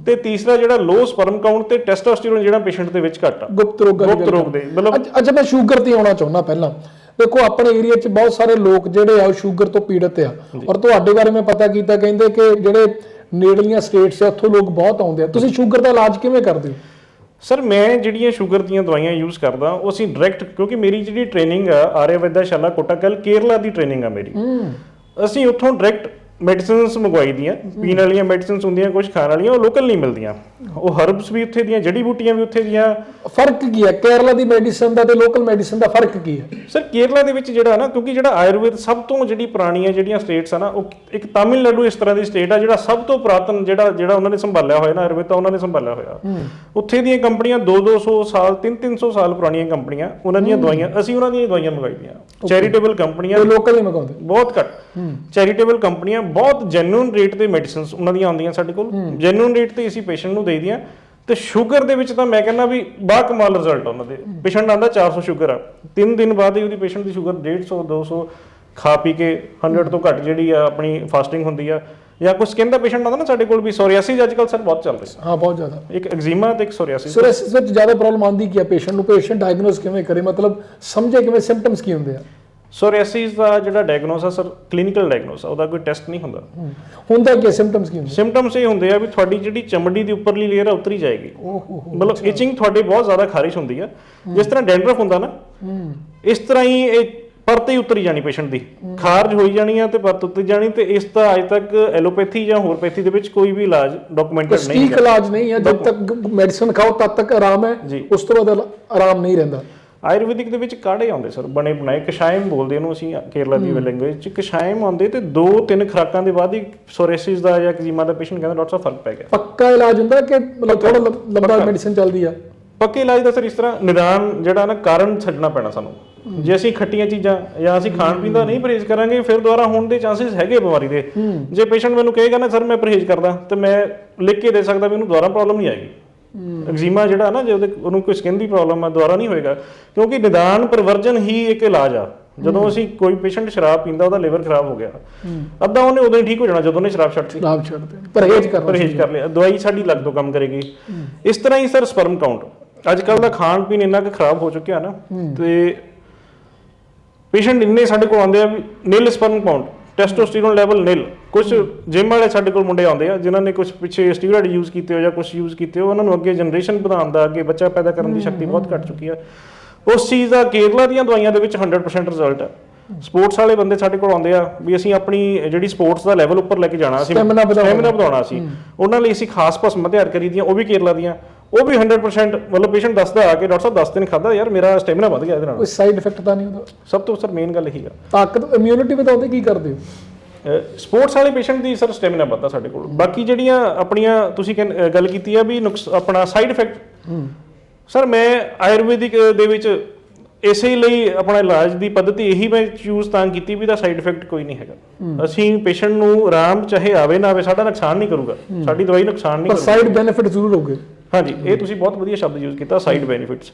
ਤੇ ਤੀਸਰਾ ਜਿਹੜਾ ਲੋ ਸਪਰਮ ਕਾਊਂਟ ਤੇ ਟੈਸਟੋਸਟੇਰੋਨ ਜਿਹੜਾ ਪੇਸ਼ੈਂਟ ਦੇ ਵਿੱਚ ਘੱਟ ਗੁਪਤ ਰੋਗਾਂ ਗੁਪਤ ਰੋਗ ਦੇ ਮਤਲਬ ਅੱਜ ਮੈਂ ਸ਼ੂਗਰ ਤੇ ਆਉਣਾ ਚਾਹੁੰਦਾ ਪਹਿਲਾਂ। ਦੇਖੋ ਆਪਣੇ ਏਰੀਆ 'ਚ ਬਹੁਤ ਸਾਰੇ ਲੋਕ ਜਿਹੜੇ ਆ ਸ਼ੂਗਰ ਤੋਂ ਪੀੜਤ ਆ। ਔਰ ਤੁਹਾਡੇ ਬਾਰੇ ਮੈਂ ਪਤਾ ਕੀਤਾ ਕਹਿੰਦੇ ਕਿ ਜਿਹੜੇ ਨੇੜਲੀਆਂ ਸਟੇਟਸ ਆ ਉੱਥੋਂ ਲੋਕ ਬਹੁਤ ਆਉਂਦੇ ਆ। ਤੁਸੀਂ ਸ਼ੂਗਰ ਦਾ ਇਲਾਜ ਕਿਵੇਂ ਕਰਦੇ ਹੋ? ਸਰ ਮੈਂ ਜਿਹੜੀਆਂ ਸ਼ੂਗਰ ਦੀਆਂ ਦਵਾਈਆਂ ਯੂਜ਼ ਕਰਦਾ ਉਹ ਅਸੀਂ ਡਾਇਰੈਕਟ ਕਿਉਂਕਿ ਮੇਰੀ ਜਿਹੜੀ ਟ੍ਰੇਨਿੰਗ ਆ ਆਰਿਆਵੈਦਾ ਸ਼ਾਲਾ ਕੋਟਾਕਲ ਕੇਰਲਾ ਦੀ ਟ੍ਰੇਨਿੰਗ ਆ ਮੇਰੀ। ਅਸੀਂ ਉੱਥੋਂ ਡਾਇਰੈਕਟ ਮੈਡੀਸਿਨਸ ਮੰਗਵਾਈ ਦੀਆਂ ਪੀਣ ਵਾਲੀਆਂ ਮੈਡੀਸਿਨਸ ਹੁੰਦੀਆਂ ਕੁਝ ਖਾਣ ਵਾਲੀਆਂ ਉਹ ਲੋਕਲ ਨਹੀਂ ਮਿਲਦੀਆਂ। ਉਹ ਹਰਬਸ ਵੀ ਉੱਥੇ ਦੀਆਂ ਜੜੀ ਬੂਟੀਆਂ ਵੀ ਉੱਥੇ ਦੀਆਂ। ਫ਼ਰਕ ਕੀ ਹੈ? ਕੇਰਲਾ ਦੀ ਮੈਡੀਸਨ ਦਾ ਤੇ ਲੋਕਲ ਮੈਡੀਸਨ ਦਾ ਫ਼ਰਕ ਕੀ ਹੈ? ਸਰ ਕੇਰਲਾ ਦੇ ਵਿੱਚ ਜਿਹੜਾ ਨਾ ਕਿਉਂਕਿ ਜਿਹੜਾ ਆਯੁਰਵੇਦ ਸਭ ਤੋਂ ਜਿਹੜੀ ਪੁਰਾਣੀਆਂ ਜਿਹੜੀਆਂ ਸਟੇਟਸ ਆ ਨਾ ਉਹ ਇੱਕ ਤਾਮਿਲਨਾਡੂ ਇਸ ਤਰ੍ਹਾਂ ਦੀ ਸਟੇਟ ਆ ਜਿਹੜਾ ਸਭ ਤੋਂ ਪੁਰਾਤਨ ਜਿਹੜਾ ਜਿਹੜਾ ਉਹਨਾਂ ਨੇ ਸੰਭਾਲਿਆ ਹੋਇਆ ਨਾ ਆਯੁਰਵੇਦ ਤਾਂ ਉਹਨਾਂ ਨੇ ਸੰਭਾਲਿਆ ਹੋਇਆ। ਉੱਥੇ ਦੀਆਂ ਕੰਪਨੀਆਂ 2-200 ਸਾਲ 3-300 ਸਾਲ ਪੁਰਾਣੀਆਂ ਕੰਪਨੀਆਂ ਉਹਨਾਂ ਦੀਆਂ ਦਵਾਈਆਂ ਅਸੀਂ ਉਹਨਾਂ ਦੀਆਂ ਦਵਾਈਆਂ ਮੰਗਾਈਆਂ ਚੈਰੀਟੇਬਲ ਕੰਪਨੀਆਂ ਲੋਕਲ ਨਹੀਂ ਮੰਗਾਉਂਦੇ ਬਹੁਤ ਘੱਟ। ਚੈਰੀਟੇਬਲ ਕੰਪਨੀਆਂ ਬਹੁਤ ਜੈਨੂਇਨ ਰੇਟ ਤੇ ਮੈਡੀਸਿਨਸ ਉਹਨਾਂ ਦੀਆਂ ਆਉਂਦੀਆਂ ਸਾਡੇ ਕੋਲ। ਜੈਨੂਇਨ ਰੇਟ ਤੇ ਅਸੀਂ ਪੇਸ਼ੈਂਟ ਨੂੰ ਦੇਈਦੀਆਂ ਤੇ ਸ਼ੂਗਰ ਦੇ ਵਿੱਚ ਤਾਂ ਮੈਂ ਕਹਿੰਦਾ ਵੀ ਬਾ ਕਮਾਲ ਰਿਜ਼ਲਟ ਉਹਨਾਂ ਦੇ। ਪੇਸ਼ੈਂਟ ਆਂਦਾ 400 ਸ਼ੂਗਰ ਆ। ਤਿੰਨ ਦਿਨ ਬਾਅਦ ਹੀ ਉਹਦੀ ਪੇਸ਼ੈਂਟ ਦੀ ਸ਼ੂਗਰ 150 200 ਖਾ ਪੀ ਕੇ 100 ਤੋਂ ਘੱਟ ਜਿਹੜੀ ਆ ਆਪਣੀ ਫਾਸਟਿੰਗ ਹੁੰਦੀ ਆ। ਜਾਂ ਕੋਈ ਸਕਿਨ ਦਾ ਪੇਸ਼ੈਂਟ ਆਉਂਦਾ ਨਾ ਸਾਡੇ ਕੋਲ ਵੀ ਸੋਰੀਆਸਿਸ ਅੱਜਕੱਲ ਸਰ ਬਹੁਤ ਚੱਲ ਰਿਹਾ। ਹਾਂ ਬਹੁਤ ਜ਼ਿਆਦਾ। ਇੱਕ ਐਗਜ਼ੀਮਾ ਤੇ ਇੱਕ ਸੋਰੀਆਸਿਸ ਸੋਰਿਆਸਿਸ ਵਿੱਚ ਜ਼ਿਆਦਾ ਪ੍ਰੋਬਲਮ ਆਉਂਦੀ ਕੀ ਹੈ ਪੇਸ਼ੈਂਟ ਨੂੰ ਪੇਸ਼ੈਂਟ ਡਾਇਗਨੋਸ ਕਿਵੇਂ ਕਰੇ? ਮਤਲਬ ਸਮਝੇ ਕਿਵੇਂ? ਸਿੰਪਟਮਸ ਕੀ ਹੁੰਦੇ ਆ? ਸੋਰੀਆਸਿਸ ਦਾ ਜਿਹੜਾ ਡਾਇਗਨੋਸ ਆ ਸਰ ਕਲੀਨਿਕਲ ਡਾਇਗਨੋਸ ਆ ਉਹਦਾ ਕੋਈ ਟੈਸਟ ਨਹੀਂ ਹੁੰਦਾ। ਹੁੰਦਾ ਕੀ ਸਿੰਪਟਮਸ ਕੀ ਹੁੰਦੇ? ਸਿੰਪਟਮਸ ਇਹ ਹੁੰਦੇ ਆ ਵੀ ਤੁਹਾਡੀ ਜਿਹੜੀ ਚਮੜੀ ਦੀ ਉੱਪਰਲੀ ਲੇਅਰ ਆ ਉਤਰੀ ਜਾਏਗੀ। ਹੋ ਹੋ ਮਤਲਬ ਇਚਿੰਗ ਤੁਹਾਡੇ ਬਹੁਤ ਜ਼ਿਆਦਾ ਖਾਰਿਸ਼ ਹੁੰਦੀ ਆ। ਜਿਸ ਤਰ੍ਹਾਂ ਡੈਂਡਰਫ ਹੁੰਦਾ ਨਾ ਇਸ ਤਰ੍ਹਾਂ ਹੀ ਇਹ ਪਰਤ ਹੀ ਉਤਰੀ ਜਾਣੀ ਪੇਸ਼ੈਂਟ ਦੀ। ਖਾਰਜ ਹੋਈ ਜਾਣੀ ਆ ਤੇ ਪਰਤ ਉਤਰੀ ਜਾਣੀ ਤੇ ਇਸ ਦਾ ਅਜੇ ਤੱਕ ਐਲੋਪੈਥੀ ਜਾਂ ਹੋਰ ਪੈਥੀ ਦੇ ਵਿੱਚ ਕੋਈ ਵੀ ਇਲਾਜ ਡਾਕੂਮੈਂਟਡ ਨਹੀਂ ਸਟੀਕ ਇਲਾਜ ਨਹੀਂ ਹੈ ਜਦ ਤੱਕ ਮੈਡੀਸਨ ਖਾਓ ਤਦ ਤੱਕ ਆਰਾਮ ਹੈ। ਉਸ ਤੋਂ ਬਾਅਦ ਆਰਾਮ ਨਹੀਂ ਰਹਿੰਦਾ। ਆਯੁਰਵੈਦਿਕ ਦੇ ਵਿੱਚ ਕਾੜੇ ਆਉਂਦੇ ਸਰ ਬਣੇ ਬਣਾਏ। ਕਸ਼ਾਇਮ ਬੋਲਦੇ ਇਹਨੂੰ ਅਸੀਂ ਕੇਰਲਾ ਦੀ ਲੈਂਗੁਏਜ ਚ। ਕਸ਼ਾਇਮ ਆਉਂਦੇ ਤੇ ਦੋ ਤਿੰਨ ਖੁਰਾਕਾਂ ਦੇ ਬਾਅਦ ਹੀ ਸੋਰੀਆਸਿਸ ਦਾ ਜਾਂ ਐਗਜ਼ੀਮਾ ਦਾ ਪੇਸ਼ੈਂਟ ਕਹਿੰਦਾ ਡਾਕਟਰ ਸਾਹਿਬ ਫ਼ਰਕ ਪੈ ਗਿਆ। ਪੱਕਾ ਇਲਾਜ ਹੁੰਦਾ ਕਿ ਮਤਲਬ ਥੋੜਾ ਲੰਬਾ ਮੈਡੀਸਨ ਚੱਲਦੀ ਆ? ਪੱਕੇ ਇਲਾਜ ਦਾ ਸਰ ਇਸ ਤਰ੍ਹਾਂ ਨਿਦਾਨ ਜਿਹੜਾ ਨਾ ਕਾਰਨ ਛੱਡਣਾ ਪੈਣਾ ਸਾਨੂੰ। ਜੇ ਅਸੀਂ ਖੱਟੀਆਂ ਚੀਜ਼ਾਂ ਜਾਂ ਅਸੀਂ ਖਾਣ ਪੀਣ ਦਾ ਨਹੀਂ ਪਰਹੇਜ਼ ਕਰਾਂਗੇ ਫਿਰ ਦੁਬਾਰਾ ਹੋਣ ਦੇ ਚਾਂਸਸ ਹੈਗੇ ਬਿਮਾਰੀ ਦੇ। ਜੇ ਪੇਸ਼ੈਂਟ ਮੈਨੂੰ ਕਹੇਗਾ ਨਾ ਸਰ ਮੈਂ ਪਰਹੇਜ਼ ਕਰਦਾ ਤੇ ਮੈਂ ਲਿਖ ਕੇ ਦੇ ਸਕਦਾ ਵੀ ਉਹਨੂੰ ਦੁਬਾਰਾ ਪ੍ਰੋਬਲਮ ਨਹੀਂ ਆਏਗੀ। ਐਗਜ਼ੀਮਾ ਜਿਹੜਾ ਨਾ ਜੇ ਉਹਦੇ ਉਹਨੂੰ ਕੋਈ ਸਕਿਨ ਦੀ ਪ੍ਰੋਬਲਮ ਆ ਦੁਬਾਰਾ ਨਹੀਂ ਹੋਏਗਾ। ਕਿਉਂਕਿ ਨਿਦਾਨ ਪ੍ਰਵਰਜਨ ਹੀ ਇੱਕ ਇਲਾਜ ਆ। ਜਦੋਂ ਅਸੀਂ ਕੋਈ ਪੇਸ਼ੈਂਟ ਸ਼ਰਾਬ ਪੀਂਦਾ ਉਹਦਾ ਲਿਵਰ ਖਰਾਬ ਹੋ ਗਿਆ। ਅੱਧਾ ਉਹਨੇ ਉਦੋਂ ਹੀ ਠੀਕ ਹੋ ਜਾਣਾ ਜਦੋਂ ਉਹਨੇ ਸ਼ਰਾਬ ਛੱਡਤੀ। ਛੱਡਦੇ ਨੇ। ਪਰਹੇਜ਼ ਕਰਨਾ ਪਰਹੇਜ਼ ਕਰ ਲਿਆ। ਦਵਾਈ ਸਾਡੀ ਲੱਗ ਤੋਂ ਕੰਮ ਕਰੇਗੀ। ਇਸ ਤਰ੍ਹਾਂ ਹੀ ਸਰ ਸਪਰਮ ਕਾਊਂਟ ਅੱਜ ਕੱਲ ਦਾ ਖਾਣ ਪੀਣ ਇੰਨਾ ਕੁ ਖਰਾਬ ਹੋ ਚੁੱਕਿਆ ਨਾ ਤੇ ਪੇਸ਼ੈਂਟ ਇੰਨੇ ਸਾਡੇ ਕੋਲ ਆਉਂਦੇ ਆ ਵੀ nil sperm count testosterone level nil ਕੁਝ ਜਿਮ ਵਾਲੇ ਸਾਡੇ ਕੋਲ ਮੁੰਡੇ ਆਉਂਦੇ ਆ ਜਿਨ੍ਹਾਂ ਨੇ ਕੁਝ ਪਿੱਛੇ ਸਟੀਰੋਇਡ ਯੂਜ਼ ਕੀਤੇ ਹੋ ਜਾਂ ਕੁਝ ਯੂਜ਼ ਕੀਤੇ ਹੋ ਉਹਨਾਂ ਨੂੰ ਅੱਗੇ ਜਨਰੇਸ਼ਨ ਵਧਾਉਣ ਦਾ ਅੱਗੇ ਬੱਚਾ ਪੈਦਾ ਕਰਨ ਦੀ ਸ਼ਕਤੀ ਬਹੁਤ ਘਟ ਚੁੱਕੀ ਆ। ਉਸ ਚੀਜ਼ ਦਾ ਕੇਰਲਾ ਦੀਆਂ ਦਵਾਈਆਂ ਦੇ ਵਿੱਚ 100% ਰਿਜ਼ਲਟ ਹੈ ਸਪੋਰਟਸ ਵਾਲੇ ਬੰਦੇ ਸਾਡੇ ਕੋਲ ਆਉਂਦੇ ਆ ਵੀ ਅਸੀਂ ਆਪਣੀ ਜਿਹੜੀ ਸਪੋਰਟਸ ਦਾ ਲੈਵਲ ਉੱਪਰ ਲੈ ਕੇ ਜਾਣਾ ਵਧਾਉਣਾ। stamina ਵਧਾਉਣਾ ਸੀ। ਉਹਨਾਂ ਲਈ ਅਸੀਂ ਖਾਸ ਭਸਮ ਤਿਆਰ ਕਰੀ ਦੀਆਂ ਉਹ ਵੀ ਕੇਰਲਾ ਦੀਆਂ। ਉਹ ਵੀ 100% ਮਤਲਬ ਪੇਸ਼ੈਂਟ ਦੱਸਦਾ ਆ ਕਿ ਡਾਕਟਰ ਸਾਹਿਬ 10 ਦਿਨ ਖਾਦਾ ਯਾਰ ਮੇਰਾ ਸਟੈਮਿਨਾ ਵਧ ਗਿਆ ਇਹਦੇ ਨਾਲ। ਕੋਈ ਸਾਈਡ ਇਫੈਕਟ ਤਾਂ ਨਹੀਂ ਉਹਦਾ? ਸਭ ਤੋਂ ਸਰ ਮੇਨ ਗੱਲ ਇਹੀ ਆ। ਤਾਕਤ ਇਮਿਊਨਿਟੀ ਵਧਾਉਂਦੇ ਕੀ ਕਰਦੇ ਹੋ? ਸਪੋਰਟਸ ਵਾਲੇ ਪੇਸ਼ੈਂਟ ਦੀ ਸਰ ਸਟੈਮਿਨਾ ਵੱਧਦਾ ਸਾਡੇ ਕੋਲ। ਬਾਕੀ ਜਿਹੜੀਆਂ ਆਪਣੀਆਂ ਤੁਸੀਂ ਗੱਲ ਕੀਤੀ ਆ ਵੀ ਨੁਕਸ ਆਪਣਾ ਸਾਈਡ ਇਫੈਕਟ ਸਰ ਮੈਂ ਆਯੁਰਵੈਦਿਕ ਦੇ ਵਿੱਚ ਇਸੇ ਲਈ ਆਪਣਾ ਇਲਾਜ ਦੀ ਪੱਧਤੀ ਇਹੀ ਮੈਂ ਚੂਜ਼ ਤਾਂ ਕੀਤੀ ਵੀ ਦਾ ਸਾਈਡ ਇਫੈਕਟ ਕੋਈ ਨਹੀਂ ਹੈਗਾ। ਅਸੀਂ ਪੇਸ਼ੈਂਟ ਨੂੰ ਆਰਾਮ ਚਾਹੇ ਆਵੇ ਨਾ ਆਵੇ ਸਾਡਾ ਨੁਕਸਾਨ ਨਹੀਂ ਕਰੂਗਾ। ਸਾਡੀ ਦਵਾਈ ਨੁਕਸਾਨ ਨਹੀਂ ਪਰ ਕਰੂਗੀ। ਸਾਈਡ ਬੈਨੀਫਿਟ ਜ਼ਰੂਰ ਹੋਗੇ ਹਾਂਜੀ ਇਹ ਤੁਸੀਂ ਬਹੁਤ ਵਧੀਆ ਸ਼ਬਦ ਯੂਜ਼ ਕੀਤਾ ਸਾਈਡ ਬੈਨੀਫਿਟਸ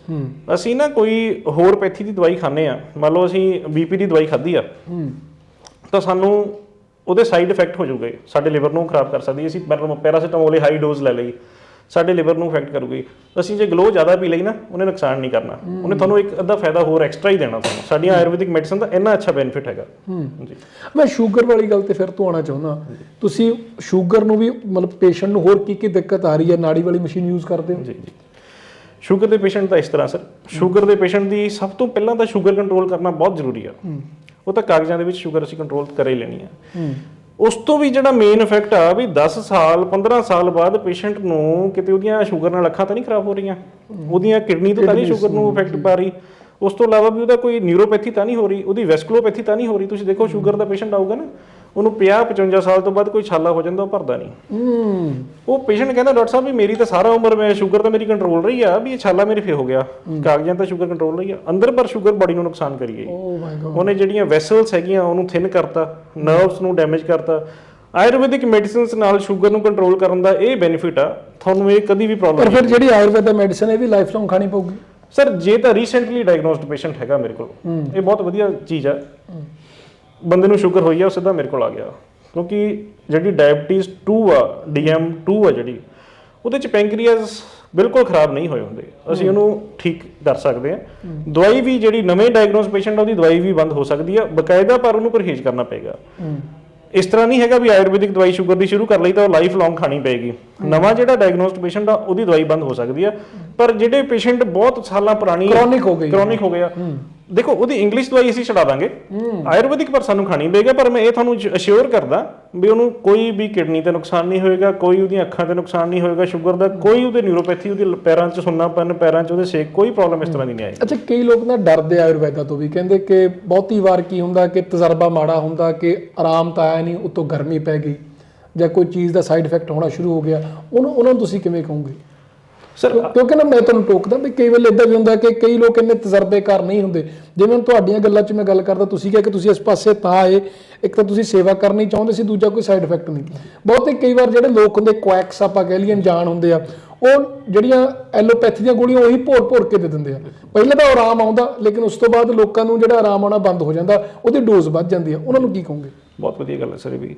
ਅਸੀਂ ਨਾ ਕੋਈ ਹੋਰ ਪੈਥੀ ਦੀ ਦਵਾਈ ਖਾਂਦੇ ਆ ਮੰਨ ਲਓ ਅਸੀਂ ਬੀਪੀ ਦੀ ਦਵਾਈ ਖਾਧੀ ਆ। ਤਾਂ ਸਾਨੂੰ ਉਹਦੇ ਸਾਈਡ ਇਫੈਕਟ ਹੋ ਜਾਊਗੇ। ਸਾਡੇ ਲਿਵਰ ਨੂੰ ਖਰਾਬ ਕਰ ਸਕਦੀ ਹੈ। ਅਸੀਂ ਪੈਰਾਸੀਟਾਮੋਲ ਹਾਈ ਡੋਜ਼ ਲੈ ਲਈ ਸਾਡੇ ਲਿਵਰ ਨੂੰ ਇਫੈਕਟ ਕਰੂਗੀ। ਅਸੀਂ ਜੇ ਗਲੋ ਜ਼ਿਆਦਾ ਪੀ ਲਈ ਨਾ ਉਹਨੇ ਨੁਕਸਾਨ ਨਹੀਂ ਕਰਨਾ। ਉਹਨੇ ਤੁਹਾਨੂੰ ਇੱਕ ਅੱਧਾ ਫਾਇਦਾ ਹੋਰ ਐਕਸਟਰਾ ਹੀ ਦੇਣਾ ਤੁਹਾਨੂੰ। ਸਾਡੀਆਂ ਆਯੁਰਵੈਦਿਕ ਮੈਡੀਸਨ ਦਾ ਇੰਨਾ ਅੱਛਾ ਬੈਨੀਫਿਟ ਹੈਗਾ। ਜੀ। ਮੈਂ ਸ਼ੂਗਰ ਵਾਲੀ ਗੱਲ ਤੇ ਫਿਰ ਤੋਂ ਆਉਣਾ ਚਾਹੁੰਦਾ। ਤੁਸੀਂ ਸ਼ੂਗਰ ਨੂੰ ਵੀ ਮਤਲਬ ਪੇਸ਼ੈਂਟ ਨੂੰ ਹੋਰ ਕੀ ਕੀ ਦਿੱਕਤ ਆ ਰਹੀ ਹੈ ਨਾੜੀ ਵਾਲੀ ਮਸ਼ੀਨ ਯੂਜ਼ ਕਰਦੇ ਹੋ? ਜੀ ਜੀ। ਸ਼ੂਗਰ ਦੇ ਪੇਸ਼ੈਂਟ ਦਾ ਇਸ ਤਰ੍ਹਾਂ ਸਰ ਸ਼ੂਗਰ ਦੇ ਪੇਸ਼ੈਂਟ ਦੀ ਸਭ ਤੋਂ ਪਹਿਲਾਂ ਤਾਂ ਸ਼ੂਗਰ ਕੰਟਰੋਲ ਕਰਨਾ ਬਹੁਤ ਜ਼ਰੂਰੀ ਆ। ਉਹ ਤਾਂ ਕਾਗਜ਼ਾਂ ਦੇ ਵਿੱਚ ਸ਼ੂਗਰ ਅਸੀਂ ਕੰਟਰੋਲ ਕਰ ਹੀ ਲੈਣੀ ਆ। ਉਸ ਤੋਂ ਵੀ ਜਿਹੜਾ ਮੇਨ ਇਫੈਕਟ ਆ ਵੀ 10 ਸਾਲ 15 ਸਾਲ ਬਾਅਦ ਪੇਸ਼ੈਂਟ ਨੂੰ ਕਿਤੇ ਉਹਦੀਆਂ ਸ਼ੂਗਰ ਨਾਲ ਅੱਖਾਂ ਤਾਂ ਨਹੀਂ ਖਰਾਬ ਹੋ ਰਹੀਆਂ? ਉਹਦੀਆਂ ਕਿਡਨੀ ਤੋਂ ਤਾਂ ਨਹੀਂ ਸ਼ੂਗਰ ਨੂੰ ਇਫੈਕਟ ਪਾ ਰਹੀ। ਉਸ ਤੋਂ ਇਲਾਵਾ ਵੀ ਉਹਦਾ ਕੋਈ ਨਿਊਰੋਪੈਥੀ ਤਾਂ ਨਹੀਂ ਹੋ ਰਹੀ ਉਹਦੀ ਵੈਸਕੂਲੋਪੈਥੀ ਤਾਂ ਨਹੀਂ ਹੋ ਰਹੀ। ਤੁਸੀਂ ਦੇਖੋ ਸ਼ੂਗਰ ਦਾ ਪੇਸ਼ੈਂਟ ਆਊਗਾ ਨਾ। ਉਹਨੂੰ 50 55 ਸਾਲ ਤੋਂ ਬਾਅਦ ਕੋਈ ਛਾਲਾ ਹੋ ਜਾਂਦਾ ਉਹ ਭਰਦਾ ਨਹੀਂ। ਉਹ ਪੇਸ਼ੈਂਟ ਕਹਿੰਦਾ ਡਾਕਟਰ ਸਾਹਿਬ ਵੀ ਮੇਰੀ ਤਾਂ ਸਾਰਾ ਉਮਰ ਮੈਂ ਸ਼ੂਗਰ ਤਾਂ ਮੇਰੀ ਕੰਟਰੋਲ ਰਹੀ ਆ ਵੀ ਇਹ ਛਾਲਾ ਮੇਰੇ ਫੇ ਹੋ ਗਿਆ। ਕਾਗਜ਼ਾਂ ਤਾਂ ਸ਼ੂਗਰ ਕੰਟਰੋਲ ਰਹੀ ਆ। ਅੰਦਰ ਪਰ ਸ਼ੂਗਰ ਬਾਡੀ ਨੂੰ ਨੁਕਸਾਨ ਕਰੀ ਗਈ। ਗॉड ਉਹਨੇ ਜਿਹੜੀਆਂ ਵੈਸਲਸ ਹੈਗੀਆਂ ਉਹਨੂੰ ਥਿਨ ਕਰਤਾ ਨਰਵਸ ਨੂੰ ਡੈਮੇਜ ਕਰਤਾ। ਆਯੁਰਵੈਦਿਕ ਮੈਡੀਸਿਨਸ ਨਾਲ ਸ਼ੂਗਰ ਨੂੰ ਕੰਟਰੋਲ ਕਰਨ ਦਾ ਇਹ ਬੈਨੀਫਿਟ ਆ। ਤੁਹਾਨੂੰ ਇਹ ਕਦੀ ਵੀ ਪਰ ਪ੍ਰੋਬਲਮ ਫਿਰ ਜਿਹੜੀ ਆਯੁਰਵੈਦ ਮੈਡੀਸਨ ਇਹ ਵੀ ਲਾਈਫ ਲੌਂਗ ਖਾਣੀ ਪਊਗੀ। ਸਰ ਜੇ ਤਾਂ ਰੀਸੈਂਟਲੀ ਡਾਇਗਨੋਸਡ ਪੇਸ਼ੈਂਟ ਹੈਗਾ ਮੇਰੇ ਕੋਲ। ਇਹ ਬਹੁਤ ਵਧੀਆ ਚੀਜ਼ ਆ। ਬੰਦੇ ਨੂੰ ਸ਼ੂਗਰ ਹੋਈ ਆ ਉਹ ਸਿੱਧਾ ਮੇਰੇ ਕੋਲ ਆ ਗਿਆ। ਕਿਉਂਕਿ ਜਿਹੜੀ ਡਾਇਬੀਟੀਜ਼ 2 ਆ ਡੀਐਮ 2 ਆ ਜਿਹੜੀ ਉਹਦੇ ਚ ਪੈਂਕਰੀਆਸ ਬਿਲਕੁਲ ਖਰਾਬ ਨਹੀਂ ਹੋਏ ਹੁੰਦੇ। ਅਸੀਂ ਉਹਨੂੰ ਠੀਕ ਕਰ ਸਕਦੇ ਆ। ਦਵਾਈ ਵੀ ਜਿਹੜੀ ਨਵੇਂ ਡਾਇਗਨੋਸ ਪੇਸ਼ੈਂਟ ਆ ਉਹਦੀ ਦਵਾਈ ਵੀ ਬੰਦ ਹੋ ਸਕਦੀ ਆ। ਬਕਾਇਦਾ ਪਰ ਉਹਨੂੰ ਪਰਹੇਜ਼ ਕਰਨਾ ਪਏਗਾ। ਇਸ ਤਰ੍ਹਾਂ ਨਹੀਂ ਹੈਗਾ ਵੀ ਆਯੁਰਵੈਦਿਕ ਦਵਾਈ ਸ਼ੂਗਰ ਦੀ ਸ਼ੁਰੂ ਕਰ ਲਈ ਤਾਂ ਉਹ ਲਾਈਫ ਲੌਂਗ ਖਾਣੀ ਪਏਗੀ। ਨਵਾਂ ਜਿਹੜਾ ਡਾਇਗਨੋਸਡ ਪੇਸ਼ੈਂਟ ਆ ਉਹਦੀ ਦਵਾਈ ਬੰਦ ਹੋ ਸਕਦੀ ਆ। ਪਰ ਜਿਹੜੇ ਪੇਸ਼ੈਂਟ ਬਹੁਤ ਸਾਲਾਂ ਪੁਰਾਣੀ Chronic ਹੋ ਗਈ। ਕ੍ਰੋਨਿਕ ਹੋ ਗਿਆ ਦੇਖੋ ਉਹਦੀ ਇੰਗਲਿਸ਼ ਦਵਾਈ ਅਸੀਂ ਛਡਾ ਦਾਂਗੇ। ਆਯੁਰਵੈਦਿਕ ਪਰ ਸਾਨੂੰ ਖਾਣੀ ਪਏਗਾ ਪਰ ਮੈਂ ਇਹ ਤੁਹਾਨੂੰ ਅਸ਼ੋਰ ਕਰਦਾ ਵੀ ਉਹਨੂੰ ਕੋਈ ਵੀ ਕਿਡਨੀ ਤੇ ਨੁਕਸਾਨ ਨਹੀਂ ਹੋਏਗਾ ਕੋਈ ਉਹਦੀਆਂ ਅੱਖਾਂ ਤੇ ਨੁਕਸਾਨ ਨਹੀਂ ਹੋਏਗਾ ਸ਼ੂਗਰ ਦਾ ਕੋਈ ਉਹਦੇ ਨਿਊਰੋਪੈਥੀ ਉਹਦੇ ਪੈਰਾਂ 'ਚ ਸੁੰਨਾਪਨ ਪੈਰਾਂ 'ਚ ਉਹਦੇ ਸੇਕ ਕੋਈ ਪ੍ਰੋਬਲਮ ਇਸ ਤਰ੍ਹਾਂ ਦੀ ਨਹੀਂ ਆਏਗੀ। ਅੱਛਾ ਕਈ ਲੋਕ ਨਾ ਡਰਦੇ ਆਯੁਰਵੈਦਾ ਤੋਂ ਵੀ ਕਹਿੰਦੇ ਕਿ ਬਹੁਤੀ ਵਾਰ ਕੀ ਹੁੰਦਾ ਕਿ ਤਜਰਬਾ ਮਾੜਾ ਹੁੰਦਾ ਕਿ ਆਰਾਮ ਤਾਂ ਆਇਆ ਨਹੀਂ ਉਤੋਂ ਗਰਮੀ ਪੈ ਗਈ ਜਾਂ ਕੋਈ ਚੀਜ਼ ਦਾ ਸਾਈਡ ਇਫੈਕਟ ਹੋਣਾ ਸ਼ੁਰੂ ਹੋ ਗਿਆ। ਉਹਨੂੰ ਉਹਨਾਂ ਨੂੰ ਤੁਸੀਂ ਕਿਵੇਂ ਕਹੋਗੇ? ਸਰ ਕਿਉਂ- ਕਿਉਂਕਿ ਨਾ ਮੈਂ ਤੁਹਾਨੂੰ ਟੋਕਦਾ ਵੀ ਕਈ ਵੇਲੇ ਇਦਾਂ ਵੀ ਹੁੰਦਾ ਕਿ ਕਈ ਲੋਕ ਇੰਨੇ ਤਜਰਬੇਕਾਰ ਨਹੀਂ ਹੁੰਦੇ। ਜਿਵੇਂ ਤੁਹਾਡੀਆਂ ਗੱਲਾਂ 'ਚ ਮੈਂ ਗੱਲ ਕਰਦਾ ਤੁਸੀਂ ਕਿਹਾ ਕਿ ਤੁਸੀਂ ਇਸ ਪਾਸੇ ਤਾਂ ਆਏ ਇੱਕ ਤਾਂ ਤੁਸੀਂ ਸੇਵਾ ਕਰਨੀ ਚਾਹੁੰਦੇ ਸੀ ਦੂਜਾ ਕੋਈ ਸਾਈਡ ਇਫੈਕਟ ਨਹੀਂ। ਬਹੁਤੇ ਕਈ ਵਾਰ ਜਿਹੜੇ ਲੋਕ ਹੁੰਦੇ ਕੁਐਕਸ ਆਪਾਂ ਕਹਿ ਲਈਏ ਅਣਜਾਣ ਹੁੰਦੇ ਆ ਉਹ ਜਿਹੜੀਆਂ ਐਲੋਪੈਥੀ ਦੀਆਂ ਗੋਲੀਆਂ ਉਹੀ ਭੋਰ ਭੋਰ ਕੇ ਦੇ ਦਿੰਦੇ ਆ। ਪਹਿਲਾਂ ਤਾਂ ਆਰਾਮ ਆਉਂਦਾ ਲੇਕਿਨ ਉਸ ਤੋਂ ਬਾਅਦ ਲੋਕਾਂ ਨੂੰ ਜਿਹੜਾ ਆਰਾਮ ਆਉਣਾ ਬੰਦ ਹੋ ਜਾਂਦਾ ਉਹਦੀ ਡੋਜ਼ ਵੱਧ ਜਾਂਦੀ ਆ। ਉਹਨਾਂ ਨੂੰ ਕੀ ਕਹੋਗੇ? ਬਹੁਤ ਵਧੀਆ ਗੱਲ ਹੈ ਸਰ ਇਹ ਵੀ।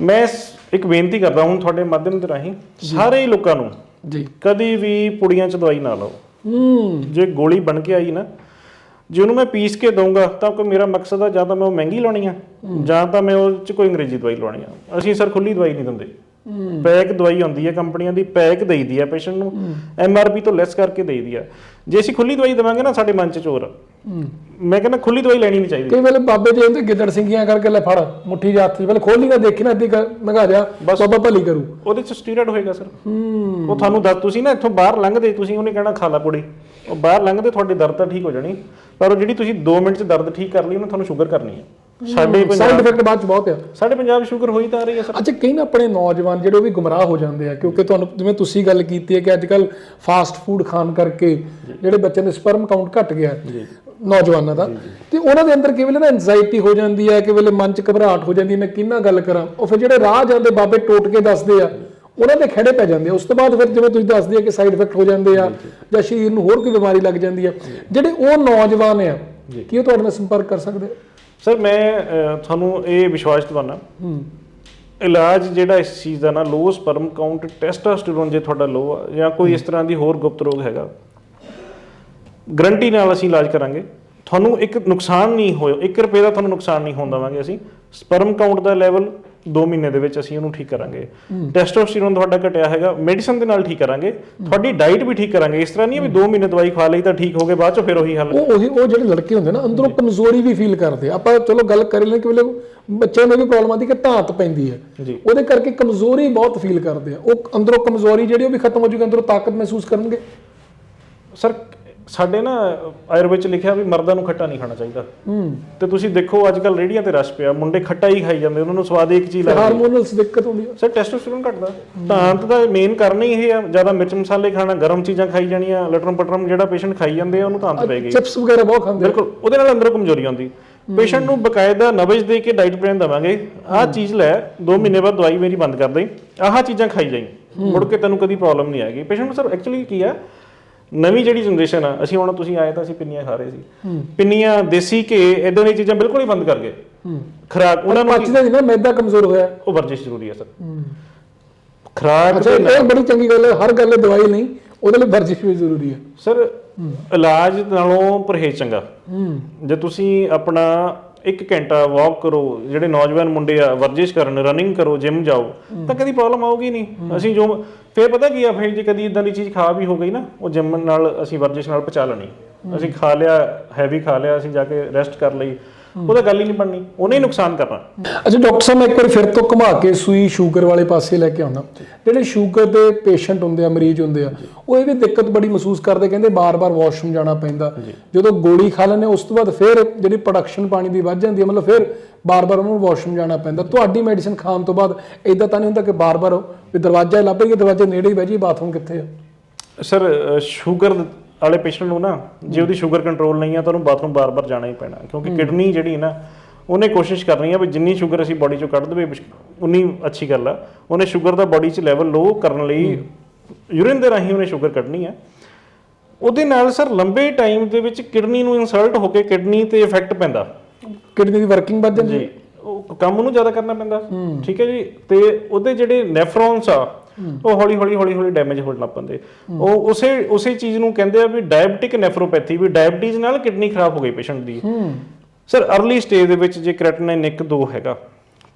ਮੈਂ ਇੱਕ ਬੇਨਤੀ ਕਰਦਾ ਹੁਣ ਤੁਹਾਡੇ ਮਾਧਿਅਮ ਦੇ ਰਾਹੀਂ ਸਾਰੇ ਲੋਕਾਂ ਨੂੰ ਜੀ। ਕਦੀ ਵੀ ਪੁੜੀਆਂ 'ਚ ਦਵਾਈ ਨਾ ਲਓ। ਹੂੰ। ਜੇ ਗੋਲੀ ਬਣ ਕੇ ਆਈ ਨਾ ਜੇ ਉਹਨੂੰ ਮੈਂ ਪੀਸ ਕੇ ਦਊਂਗਾ ਤਾਂ ਕੋਈ ਮੇਰਾ ਮਕਸਦ ਆ ਜਾਂ ਤਾਂ ਮੈਂ ਉਹ ਮਹਿੰਗੀ ਲਾਉਣੀ ਆ ਜਾਂ ਤਾਂ ਮੈਂ ਉਹ 'ਚ ਕੋਈ ਅੰਗਰੇਜ਼ੀ ਦਵਾਈ ਲਾਉਣੀ ਆ। ਅਸੀਂ ਸਰ ਖੁੱਲੀ ਦਵਾਈ ਨਹੀਂ ਦਿੰਦੇ। ਪੈਕ ਦਵਾਈ ਆਉਂਦੀ ਹੈ ਕੰਪਨੀਆਂ ਦੀ ਪੈਕ ਦੇਈਦੀ ਆ ਪੇਸ਼ੈਂਟ ਨੂੰ ਐਮਆਰਪੀ ਤੋਂ ਲੈਸ ਕਰਕੇ ਦੇਈਦੀ ਆ ਜੇ ਅਸੀਂ ਖੁੱਲੀ ਦਵਾਈ ਦੇਵਾਂਗੇ ਨਾ ਸਾਡੇ ਮਨ 'ਚ ਚੋਰ। ਮੈਂ ਕਹਿੰਦਾ ਖੁੱਲੀ ਦਵਾਈ ਲੈਣੀ ਨਹੀਂ ਚਾਹੀਦੀ ਕਈ ਵੇਲੇ ਬਾਬੇ ਜੀ ਹੁੰਦੇ ਗਿੱਦੜ ਸਿੰਘੀਆਂ ਕਰਕੇ ਲੈ ਫੜ ਮੁੱਠੀ ਦੇ ਹੱਥ 'ਚ। ਪਹਿਲੇ ਖੋਲੀ ਨਾ ਦੇਖੀ ਨਾ ਅੱਧੀ ਨਗਾ ਜਾ ਬਾਬਾ ਭਲੀ ਕਰੂ। ਉਹਦੇ 'ਚ ਸਟੀਰੋਇਡ ਹੋਏਗਾ ਸਰ ਉਹ ਤੁਹਾਨੂੰ ਦੱਸ ਤੁਸੀਂ ਨਾ ਇੱਥੋਂ ਬਾਹਰ ਲੰਘਦੇ ਤੁਸੀਂ ਉਹਨੇ ਕਹਿਣਾ ਖਾ ਲਾ ਪੁੜੀ। ਉਹ ਬਾਹਰ ਲੰਘਦੇ ਤੁਹਾਡੀ ਦਰਦ ਤਾਂ ਠੀਕ ਹੋ ਜਾਣੀ। ਪਰ ਉਹ ਜਿਹੜੀ ਤੁਸੀਂ 2 ਮਿੰਟ 'ਚ ਦਰਦ ਠੀਕ ਕਰ ਲਈ ਉਹਨੇ ਤੁਹਾਨੂੰ ਸ਼ੂਗਰ ਕਰਨੀ ਹੈ। ਸਾਡੇ ਸਾਈਡ ਇਫੈਕਟ ਬਾਅਦ 'ਚ ਬਹੁਤ ਆ। ਸਾਡੇ ਪੰਜਾਬ ਸ਼ੂਗਰ ਹੋਈ ਤਾਂ ਆ ਰਹੀ ਹੈ ਸਰ। ਅੱਛਾ ਕਈ ਨਾ ਆਪਣੇ ਨੌਜਵਾਨ ਜਿਹੜੇ ਉਹ ਵੀ ਗੁੰਮਰਾਹ ਹੋ ਜਾਂਦੇ ਆ ਕਿਉਂਕਿ ਤੁਹਾਨੂੰ ਜਿਵੇਂ ਤੁਸੀਂ ਗੱਲ ਕੀਤੀ ਹੈ ਕਿ ਅੱਜ ਕੱਲ ਫਾਸਟ ਫੂਡ ਖਾਣ ਕਰਕੇ ਜਿਹੜੇ ਬੱਚਿਆਂ ਦੇ ਸਪਰਮ ਕਾਊਂਟ ਘਟ ਗਿਆ ਨੌਜਵਾਨਾਂ ਦਾ। ਤੇ ਉਹਨਾਂ ਦੇ ਅੰਦਰ ਕਿਵੇਂ ਨਾ ਐਂਜ਼ਾਈਟੀ ਹੋ ਜਾਂਦੀ ਹੈ ਕਿ ਵੇਲੇ ਮਨ 'ਚ ਘਬਰਾਹਟ ਹੋ ਜਾਂਦੀ ਮੈਂ ਕਿੰਨਾ ਗੱਲ ਕਰਾਂ ਉਹ ਫਿਰ ਜਿਹੜੇ ਰਾਹ ਜਾਂਦੇ ਬਾਬੇ ਟੋਟ ਕੇ ਦੱਸਦੇ ਆ ਉਹਨਾਂ ਦੇ ਖੜੇ ਪੈ ਜਾਂਦੇ ਆ। ਉਸ ਤੋਂ ਬਾਅਦ ਫਿਰ ਜਿਵੇਂ ਤੁਸੀਂ ਦੱਸਦੇ ਆ ਕਿ ਸਾਈਡ ਇਫੈਕਟ ਹੋ ਜਾਂਦੇ ਆ ਜਾਂ ਸਰੀਰ ਨੂੰ ਹੋਰ ਕੋਈ ਬਿਮਾਰੀ ਲੱਗ ਜਾਂਦੀ ਆ। ਜਿਹੜੇ ਉਹ ਨੌਜਵਾਨ ਆ ਕੀ ਉਹ ਤੁਹਾਡੇ ਨਾਲ ਸੰਪਰਕ ਕਰ ਸਕਦੇ ਆ? ਸਰ ਮੈਂ ਤੁਹਾਨੂੰ ਇਹ ਵਿਸ਼ਵਾਸ ਦਿਵਾਨਾ ਹੂੰ। ਇਲਾਜ ਜਿਹੜਾ ਇਸ ਚੀਜ਼ ਦਾ ਨਾ ਲੋ ਸਪਰਮ ਕਾਊਂਟ ਟੈਸਟੋਸਟੇਰੋਨ ਜੇ ਤੁਹਾਡਾ ਲੋ ਆ ਜਾਂ ਕੋਈ ਇਸ ਤਰ੍ਹਾਂ ਦੀ ਹੋਰ ਗੁਪਤ ਰੋਗ ਹੈਗਾ ਗਰੰਟੀ ਨਾਲ ਅਸੀਂ ਇਲਾਜ ਕਰਾਂਗੇ। ਤੁਹਾਨੂੰ ਇੱਕ ਨੁਕਸਾਨ ਨਹੀਂ ਹੋਇਆ 1 ਰੁਪਏ ਦਾ ਤੁਹਾਨੂੰ ਨੁਕਸਾਨ ਨਹੀਂ ਹੋਣ ਦੇਵਾਂਗੇ ਅਸੀਂ। ਸਪਰਮ ਕਾਊਂਟ ਦਾ ਲੈਵਲ 2 ਮਹੀਨੇ ਦੇ ਵਿੱਚ ਅਸੀਂ ਉਹਨੂੰ ਠੀਕ ਕਰਾਂਗੇ। ਟੈਸਟੋਸਟੇਰੋਨ ਤੁਹਾਡਾ ਘਟਿਆ ਹੈਗਾ ਮੈਡੀਸਨ ਦੇ ਨਾਲ ਠੀਕ ਕਰਾਂਗੇ। ਤੁਹਾਡੀ ਡਾਈਟ ਵੀ ਠੀਕ ਕਰਾਂਗੇ। ਇਸ ਤਰ੍ਹਾਂ ਨਹੀਂ ਵੀ 2 ਮਹੀਨੇ ਦਵਾਈ ਖਾ ਲਈ ਤਾਂ ਠੀਕ ਹੋ ਗਏ ਬਾਅਦ ਚੋਂ ਫਿਰ ਉਹੀ ਹਾਲ ਉਹ ਉਹੀ ਉਹ ਜਿਹੜੇ ਲੜਕੇ ਹੁੰਦੇ ਨਾ ਅੰਦਰੋਂ ਕਮਜ਼ੋਰੀ ਵੀ ਫੀਲ ਕਰਦੇ। ਆਪਾਂ ਚਲੋ ਗੱਲ ਕਰ ਲੈਂਦੇ ਕਿ ਵੇਲੇ ਬੱਚਿਆਂ ਨੂੰ ਵੀ ਪ੍ਰੋਬਲਮ ਆਉਂਦੀ ਕਿ ਧਾਤ ਪੈਂਦੀ ਹੈ। ਉਹਦੇ ਕਰਕੇ ਕਮਜ਼ੋਰੀ ਬਹੁਤ ਫੀਲ ਕਰਦੇ ਆ। ਉਹ ਅੰਦਰੋਂ ਕਮਜ਼ੋਰੀ ਜਿਹੜੀ ਉਹ ਵੀ ਖਤਮ ਹੋ ਜੂਗੀ ਅੰਦਰੋਂ ਤਾਕਤ ਮਹਿਸੂਸ ਕਰਨਗੇ। ਸਰ ਸਾਡੇ ਨਾ ਆਯੁਰਵੇਦ ਚ ਲਿਖਿਆ ਵੀ ਮਰਦਾਂ ਨੂੰ ਖੱਟਾ ਨਹੀਂ ਖਾਣਾ ਚਾਹੀਦਾ। ਹੂੰ। ਤੇ ਤੁਸੀਂ ਦੇਖੋ ਅੱਜ ਕੱਲ ਰੇੜੀਆਂ ਤੇ ਰਸ਼ ਪਿਆ ਮੁੰਡੇ ਖੱਟਾ ਹੀ ਖਾਈ ਜਾਂਦੇ ਉਹਨਾਂ ਨੂੰ ਸਵਾਦ ਇੱਕ ਚੀਜ਼ ਲੱਗਦੀ। ਹਾਰਮੋਨਲਸ ਦਿੱਕਤ ਹੁੰਦੀ ਹੈ ਸਰ ਟੈਸਟੋਸਟੇਰੋਨ ਘਟਦਾ। ਧਾਂਤ ਦਾ ਮੇਨ ਕਾਰਨ ਹੀ ਇਹ ਆ ਜ਼ਿਆਦਾ ਮਿਰਚ ਮਸਾਲੇ ਖਾਣਾ ਗਰਮ ਚੀਜ਼ਾਂ ਖਾਈ ਜਾਣੀਆਂ ਲਟਰਮ ਪਟਰਮ ਜਿਹੜਾ ਪੇਸ਼ੈਂਟ ਖਾਈ ਜਾਂਦੇ ਆ ਉਹਨੂੰ ਧਾਂਤ ਪੈ ਗਈ। ਚਿਪਸ ਵਗੈਰਾ ਬਹੁਤ ਖਾਂਦੇ। ਬਿਲਕੁਲ ਉਹਦੇ ਨਾਲ ਅੰਦਰੋਂ ਕਮਜ਼ੋਰੀ ਆਉਂਦੀ। ਪੇਸ਼ੈਂਟ ਨੂੰ ਬਕਾਇਦਾ ਨਬਜ ਦੇ ਕੇ ਡਾਈਟ ਪਲਾਨ ਦਵਾਂਗੇ। ਆਹ ਚੀਜ਼ ਲੈ 2 ਮਹੀਨੇ ਬਾਅਦ ਦਵਾਈ ਮੇਰੀ ਬੰਦ ਕਰ ਦੇ ਆਹ ਚੀਜ਼ਾਂ ਖਾਈ ਜਾਈਂ। ਮੁੜ ਕੇ ਤੈਨੂੰ ਕਦੀ ਪ੍ਰੋਬਲਮ ਨਹੀਂ ਆਏਗੀ। ਪੇਸ਼ੈਂਟ ਨੂੰ ਸਰ ਐਕਚੁਅਲੀ ਕੀ ਆ ਨਵੀਂ ਜਿਹੜੀ ਜਨਰੇਸ਼ਨ ਆ ਅਸੀਂ ਹੁਣ ਤੁਸੀਂ ਆਏ ਤਾਂ ਅਸੀਂ ਪਿੰਨੀਆਂ ਖਾ ਰਹੇ ਸੀ। ਪਿੰਨੀਆਂ ਦੇਸੀ ਘੇ ਇਦਾਂ ਦੀਆਂ ਚੀਜ਼ਾਂ ਬਿਲਕੁਲ ਹੀ ਬੰਦ ਕਰ ਗਏ। ਖੁਰਾਕ ਉਹਨਾਂ ਨੂੰ ਪਚਦਾ ਨਹੀਂ ਨਾ ਮੈਦਾ ਕਮਜ਼ੋਰ ਹੋਇਆ। ਉਹ ਵਰਜਿਸ਼ ਜ਼ਰੂਰੀ ਹੈ ਸਰ। ਖੁਰਾਕ ਅੱਛਾ ਇਹ ਬੜੀ ਚੰਗੀ ਗੱਲ ਹੈ ਹਰ ਗੱਲ ਦਵਾਈ ਨਹੀਂ ਉਹਦੇ ਲਈ ਵਰਜਿਸ਼ ਵੀ ਜ਼ਰੂਰੀ ਹੈ। ਸਰ ਇਲਾਜ ਨਾਲੋਂ ਪਰਹੇਜ਼ ਚੰਗਾ। ਜੇ ਤੁਸੀਂ ਆਪਣਾ 1 ਘੰਟਾ ਵਾਕ ਕਰੋ ਜਿਹੜੇ ਨੌਜਵਾਨ ਮੁੰਡੇ ਆ ਵਰਜਿਸ਼ ਕਰਨ ਰਨਿੰਗ ਕਰੋ ਜਿਮ ਜਾਓ ਤਾਂ ਕਦੀ ਪ੍ਰੋਬਲਮ ਆਊਗੀ ਨਹੀਂ। ਅਸੀਂ ਜੋ ਫੇਰ ਪਤਾ ਕੀ ਆ ਫਿਰ ਜੇ ਕਦੀ ਇਦਾਂ ਦੀ ਚੀਜ਼ ਖਾ ਵੀ ਹੋ ਗਈ ਨਾ ਉਹ ਜਿਮ ਨਾਲ ਅਸੀਂ ਵਰਜਿਸ਼ ਨਾਲ ਪਚਾ ਲੈਣੀ। ਅਸੀਂ ਖਾ ਲਿਆ ਹੈਵੀ ਖਾ ਲਿਆ ਅਸੀਂ ਜਾ ਕੇ ਰੈਸਟ ਕਰ ਲਈ। ਉਹਦਾ ਗੱਲ ਹੀ ਨਹੀਂ ਬਣਨੀ ਉਹਨੇ ਹੀ ਨੁਕਸਾਨ ਕਰਨਾ। ਅੱਛਾ ਡਾਕਟਰ ਸਾਹਿਬ ਮੈਂ ਇੱਕ ਵਾਰ ਫਿਰ ਤੋਂ ਘੁਮਾ ਕੇ ਸੂਈ ਸ਼ੂਗਰ ਵਾਲੇ ਪਾਸੇ ਲੈ ਕੇ ਆਉਣਾ ਜਿਹੜੇ ਸ਼ੂਗਰ ਦੇ ਪੇਸ਼ੈਂਟ ਹੁੰਦੇ ਆ ਮਰੀਜ਼ ਹੁੰਦੇ ਆ ਉਹ ਇਹ ਵੀ ਦਿੱਕਤ ਬੜੀ ਮਹਿਸੂਸ ਕਰਦੇ ਕਹਿੰਦੇ ਬਾਰ-ਬਾਰ ਵਾਸ਼ਰੂਮ ਜਾਣਾ ਪੈਂਦਾ। ਜਦੋਂ ਗੋਲੀ ਖਾ ਲੈਂਦੇ ਉਸ ਤੋਂ ਬਾਅਦ ਫਿਰ ਜਿਹੜੀ ਪ੍ਰੋਡਕਸ਼ਨ ਪਾਣੀ ਦੀ ਵੱਧ ਜਾਂਦੀ ਹੈ ਮਤਲਬ ਫਿਰ ਬਾਰ-ਬਾਰ ਉਹਨੂੰ ਵਾਸ਼ਰੂਮ ਜਾਣਾ ਪੈਂਦਾ। ਤੁਹਾਡੀ ਮੈਡੀਸਿਨ ਖਾਣ ਤੋਂ ਬਾਅਦ ਇਦਾਂ ਤਾਂ ਨਹੀਂ ਹੁੰਦਾ ਕਿ ਬਾਰ-ਬਾਰ ਵੀ ਦਰਵਾਜ਼ਾ ਲੱਭ ਦਰਵਾਜ਼ੇ ਨੇੜੇ ਹੀ ਬਹਿ ਜੀ ਬਾਥਰੂਮ ਕਿੱਥੇ ਆ? ਸਰ ਸ਼ੂਗਰ ਵਾਲੇ ਪੇਸ਼ੈਂਟ ਨੂੰ ਨਾ ਜੇ ਉਹਦੀ ਸ਼ੂਗਰ ਕੰਟਰੋਲ ਨਹੀਂ ਆ ਤਾਂ ਉਹਨੂੰ ਬਾਥਰੂਮ ਬਾਰ-ਬਾਰ ਜਾਣਾ ਹੀ ਪੈਣਾ ਕਿਉਂਕਿ ਕਿਡਨੀ ਜਿਹੜੀ ਨਾ ਉਹਨੇ ਕੋਸ਼ਿਸ਼ ਕਰਨੀ ਆ ਵੀ ਜਿੰਨੀ ਸ਼ੂਗਰ ਅਸੀਂ ਬਾਡੀ ਚੋਂ ਕੱਢ ਦੇਵੇ ਉਨੀ ਅੱਛੀ ਗੱਲ ਆ। ਉਹਨੇ ਸ਼ੂਗਰ ਦਾ ਬਾਡੀ 'ਚ ਲੈਵਲ ਲੋ ਕਰਨ ਲਈ ਯੂਰਿਨ ਦੇ ਰਾਹੀਂ ਉਹਨੇ ਸ਼ੂਗਰ ਕੱਢਣੀ ਆ। ਉਹਦੇ ਨਾਲ ਸਰ ਲੰਬੇ ਟਾਈਮ ਦੇ ਵਿੱਚ ਕਿਡਨੀ ਨੂੰ ਇਨਸਲਟ ਹੋ ਕੇ ਕਿਡਨੀ ਤੇ ਇਫੈਕਟ ਪੈਂਦਾ। ਕਿਡਨੀ ਦੀ ਵਰਕਿੰਗ ਵੱਧ ਜਾਂਦੀ ਜੀ। ਉਹ ਕੰਮ ਨੂੰ ਜ਼ਿਆਦਾ ਕਰਨਾ ਪੈਂਦਾ। ਠੀਕ ਹੈ ਜੀ? ਤੇ ਉਹਦੇ ਜਿਹੜੇ ਨੈਫਰੋਨਸ ਆ ਉਹ ਹੌਲੀ ਹੌਲੀ ਹੌਲੀ ਹੌਲੀ ਡੈਮੇਜ ਹੋਣ ਲੱਗ ਪੈਂਦੇ। ਉਹ ਉਸੇ ਉਸੇ ਚੀਜ਼ ਨੂੰ ਕਹਿੰਦੇ ਆ ਵੀ ਡਾਇਬਟਿਕ ਨੈਫਰੋਪੈਥੀ ਵੀ ਡਾਇਬਟੀਜ਼ ਨਾਲ ਕਿਡਨੀ ਖਰਾਬ ਹੋ ਗਈ ਪੇਸ਼ੈਂਟ ਦੀ। ਸਰ अर्ਲੀ ਸਟੇਜ ਦੇ ਵਿੱਚ ਜੇ ਕ੍ਰੈਟਿਨਾਈਨ 1 2 ਹੈਗਾ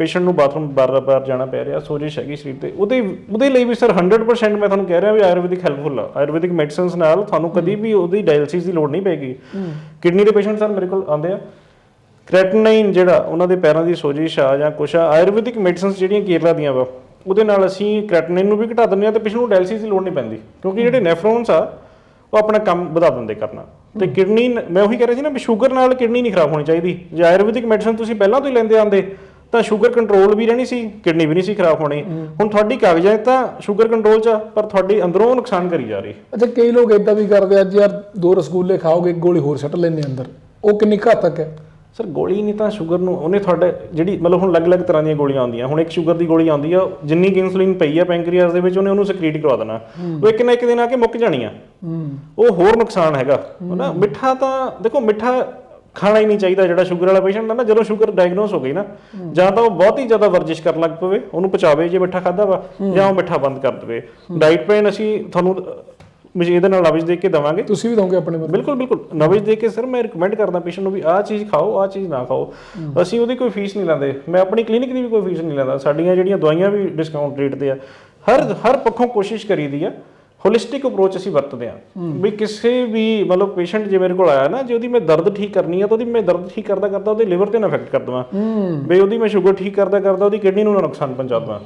ਪੇਸ਼ੈਂਟ ਨੂੰ ਬਾਥਰੂਮ ਬਾਰ-ਬਾਰ ਜਾਣਾ ਪੈ ਰਿਹਾ ਸੋਜਿਸ਼ ਹੈਗੀ ਸਰੀਰ ਤੇ ਉਹਦੇ ਉਹਦੇ ਲਈ ਵੀ ਸਰ 100% ਮੈਂ ਤੁਹਾਨੂੰ ਕਹਿ ਰਿਹਾ ਵੀ ਆਯੁਰਵੈਦਿਕ ਹੈਲਪਫੁਲ ਆ। ਆਯੁਰਵੈਦਿਕ ਮੈਡੀਸਿਨਸ ਨਾਲ ਤੁਹਾਨੂੰ ਕਦੀ ਵੀ ਉਹਦੀ ਡਾਇਲਿਸਿਸ ਦੀ ਲੋੜ ਨਹੀਂ ਪੈਗੀ। ਕਿਡਨੀ ਦੇ ਪੇਸ਼ੈਂਟ ਸਰ ਮੇਰੇ ਕੋਲ ਆਉਂਦੇ ਆ। ਕ੍ਰੈਟਿਨਾਈਨ ਜਿਹੜਾ ਉਹਨਾਂ ਦੇ ਪੈਰਾਂ ਦੀ ਸੋਜਿਸ਼ ਆ ਜਾਂ ਕੁਛ ਆ ਆਯੁਰਵੈਦਿਕ ਮੈਡੀਸਿਨਸ ਜਿਹੜੀਆਂ ਕੇਰਲਾ ਦੀਆਂ ਵਾ ਉਹਦੇ ਨਾਲ ਅਸੀਂ ਕ੍ਰੈਟਿਨਾਈਨ ਨੂੰ ਵੀ ਘਟਾ ਦਿੰਦੇ ਆ ਤੇ ਪੇਸ਼ੈਂਟ ਨੂੰ ਡਾਇਲਿਸਿਸ ਦੀ ਲੋੜ ਨਹੀਂ ਪੈਂਦੀ। ਕਿਉਂਕਿ ਜਿਹੜੇ ਨੈਫਰੋਨਸ ਆ ਉਹ ਆਪਣਾ ਕੰਮ ਵਧਾ ਦਿੰਦੇ ਕਰਨਾ। ਤੇ ਕਿਡਨੀ ਮੈਂ ਉਹੀ ਕਹਿ ਰਿਹਾ ਸੀ ਨਾ ਵੀ ਸ਼ੂਗਰ ਨਾਲ ਕਿਡਨੀ ਨਹੀਂ ਖਰਾਬ ਹੋਣੀ ਚਾਹੀਦੀ। ਜੇ ਆਯੁਰਵੈਦਿਕ ਮੈਡੀਸਨ ਤੁਸੀਂ ਪਹਿਲਾਂ ਤੋਂ ਹੀ ਲੈਂਦੇ ਆਂਦੇ ਤਾਂ ਸ਼ੂਗਰ ਕੰਟਰੋਲ ਵੀ ਰਹਿਣੀ ਸੀ ਕਿਡਨੀ ਵੀ ਨਹੀਂ ਸੀ ਖਰਾਬ ਹੋਣੀ। ਹੁਣ ਤੁਹਾਡੀ ਕਾਗਜ਼ਾਂ 'ਚ ਤਾਂ ਸ਼ੂਗਰ ਕੰਟਰੋਲ 'ਚ ਆ, ਪਰ ਤੁਹਾਡੀ ਅੰਦਰੋਂ ਨੁਕਸਾਨ ਕਰੀ ਜਾ ਰਹੀ। ਅੱਛਾ ਕਈ ਲੋਕ ਇਦਾਂ ਵੀ ਕਰਦੇ ਅੱਜ ਯਾਰ ਦੋ ਰਸਗੁੱਲੇ ਖਾਓਗੇ ਇੱਕ ਗੋਲੀ ਹੋਰ ਸੱਟ ਲੈਣੇ ਅੰਦਰ। ਉਹ ਕਿੰਨੀ ਘਾਤਕ ਹੈ? ਸਰ ਗੋਲੀ ਨਹੀਂ ਤਾਂ ਸ਼ੂਗਰ ਨੂੰ ਉਹਨੇ ਤੁਹਾਡੇ ਜਿਹੜੀ ਮਤਲਬ ਹੁਣ ਅਲੱਗ-ਅਲੱਗ ਤਰ੍ਹਾਂ ਦੀਆਂ ਗੋਲੀਆਂ ਆਉਂਦੀਆਂ ਹੁਣ ਇੱਕ ਸ਼ੂਗਰ ਦੀ ਗੋਲੀ ਆਉਂਦੀ ਆ ਜਿੰਨੀ ਇਨਸੂਲਿਨ ਪਈ ਆ ਪੈਂਕਰੀਆਸ ਦੇ ਵਿੱਚ ਉਹਨੇ ਉਹਨੂੰ ਸਕ੍ਰੀਟ ਕਰਵਾ ਦੇਣਾ। ਉਹ ਇੱਕ ਨਾ ਇੱਕ ਦਿਨ ਆ ਕੇ ਮੁੱਕ ਜਾਣੀ ਆ। ਉਹ ਹੋਰ ਨੁਕਸਾਨ ਹੈਗਾ। ਹਨਾ ਮਿੱਠਾ ਤਾਂ ਦੇਖੋ ਮਿੱਠਾ ਖਾਣਾ ਹੀ ਨਹੀਂ ਚਾਹੀਦਾ ਜਿਹੜਾ ਸ਼ੂਗਰ ਵਾਲਾ ਪੇਸ਼ੈਂਟ ਹੈ ਨਾ ਜਦੋਂ ਸ਼ੂਗਰ ਡਾਇਗਨੋਸ ਹੋ ਗਈ ਨਾ ਜਾਂ ਤਾਂ ਉਹ ਬਹੁਤ ਹੀ ਜ਼ਿਆਦਾ ਵਰਜਿਸ਼ ਕਰਨ ਲੱਗ ਪਵੇ ਉਹਨੂੰ ਪਚਾਵੇ ਜੇ ਮਿੱਠਾ ਖਾਦਾ ਵਾ ਜਾਂ ਉਹ ਮਿੱਠਾ ਬੰਦ ਕਰ ਦੇਵੇ। ਡਾਈਟ ਪਲਾਨ ਅਸੀਂ ਤੁਹਾਨੂੰ ਇਹਦੇ ਨਾਲ ਨਵਜ ਦੇ ਕੇ ਦਵਾਂਗੇ। ਤੁਸੀਂ ਵੀ ਦੋਗੇ ਆਪਣੇ ਵੱਲੋਂ ਬਿਲਕੁਲ ਬਿਲਕੁਲ। ਨਵਜ ਦੇ ਕੇ ਸਰ ਮੈਂ ਰეკਮੈਂਡ ਕਰਦਾ ਪੇਸ਼ੈਂਟ ਨੂੰ ਵੀ ਆਹ ਚੀਜ਼ ਖਾਓ ਆਹ ਚੀਜ਼ ਨਾ ਖਾਓ। ਅਸੀਂ ਉਹਦੀ ਕੋਈ ਫੀਸ ਨਹੀਂ ਲੈਂਦੇ। ਮੈਂ ਆਪਣੀ ਕਲੀਨਿਕ ਦੀ ਵੀ ਕੋਈ ਫੀਸ ਨਹੀਂ ਲੈਂਦਾ। ਸਾਡੀਆਂ ਜਿਹੜੀਆਂ ਦਵਾਈਆਂ ਵੀ ਡਿਸਕਾਊਂਟ ਰੇਟ ਤੇ ਆ ਹਰ ਹਰ ਪੱਖੋਂ ਕੋਸ਼ਿਸ਼ ਕਰੀਦੀ ਆ ਹੋਲਿਸਟਿਕ ਅਪਰੋਚ ਅਸੀਂ ਵਰਤਦੇ ਆ। ਵੀ ਕਿਸੇ ਵੀ ਮਤਲਬ ਪੇਸ਼ੈਂਟ ਜੇ ਮੇਰੇ ਕੋਲ ਆਇਆ ਨਾ ਜੇ ਉਹਦੀ ਮੈਂ ਦਰਦ ਠੀਕ ਕਰਨੀ ਆ ਤਾਂ ਉਹਦੀ ਮੈਂ ਦਰਦ ਠੀਕ ਕਰਦਾ ਕਰਦਾ ਉਹਦੇ ਲਿਵਰ ਤੇ ਨਾ ਇਫੈਕਟ ਕਰ ਦਵਾਂ। ਵੀ ਉਹਦੀ ਮੈਂ ਸ਼ੂਗਰ ਠੀਕ ਕਰਦਾ ਕਰਦਾ ਉਹਦੀ ਕਿਡਨੀ ਨੂੰ ਨਾ ਨੁਕਸਾਨ ਪਹੁੰਚਾ ਦਵਾਂ।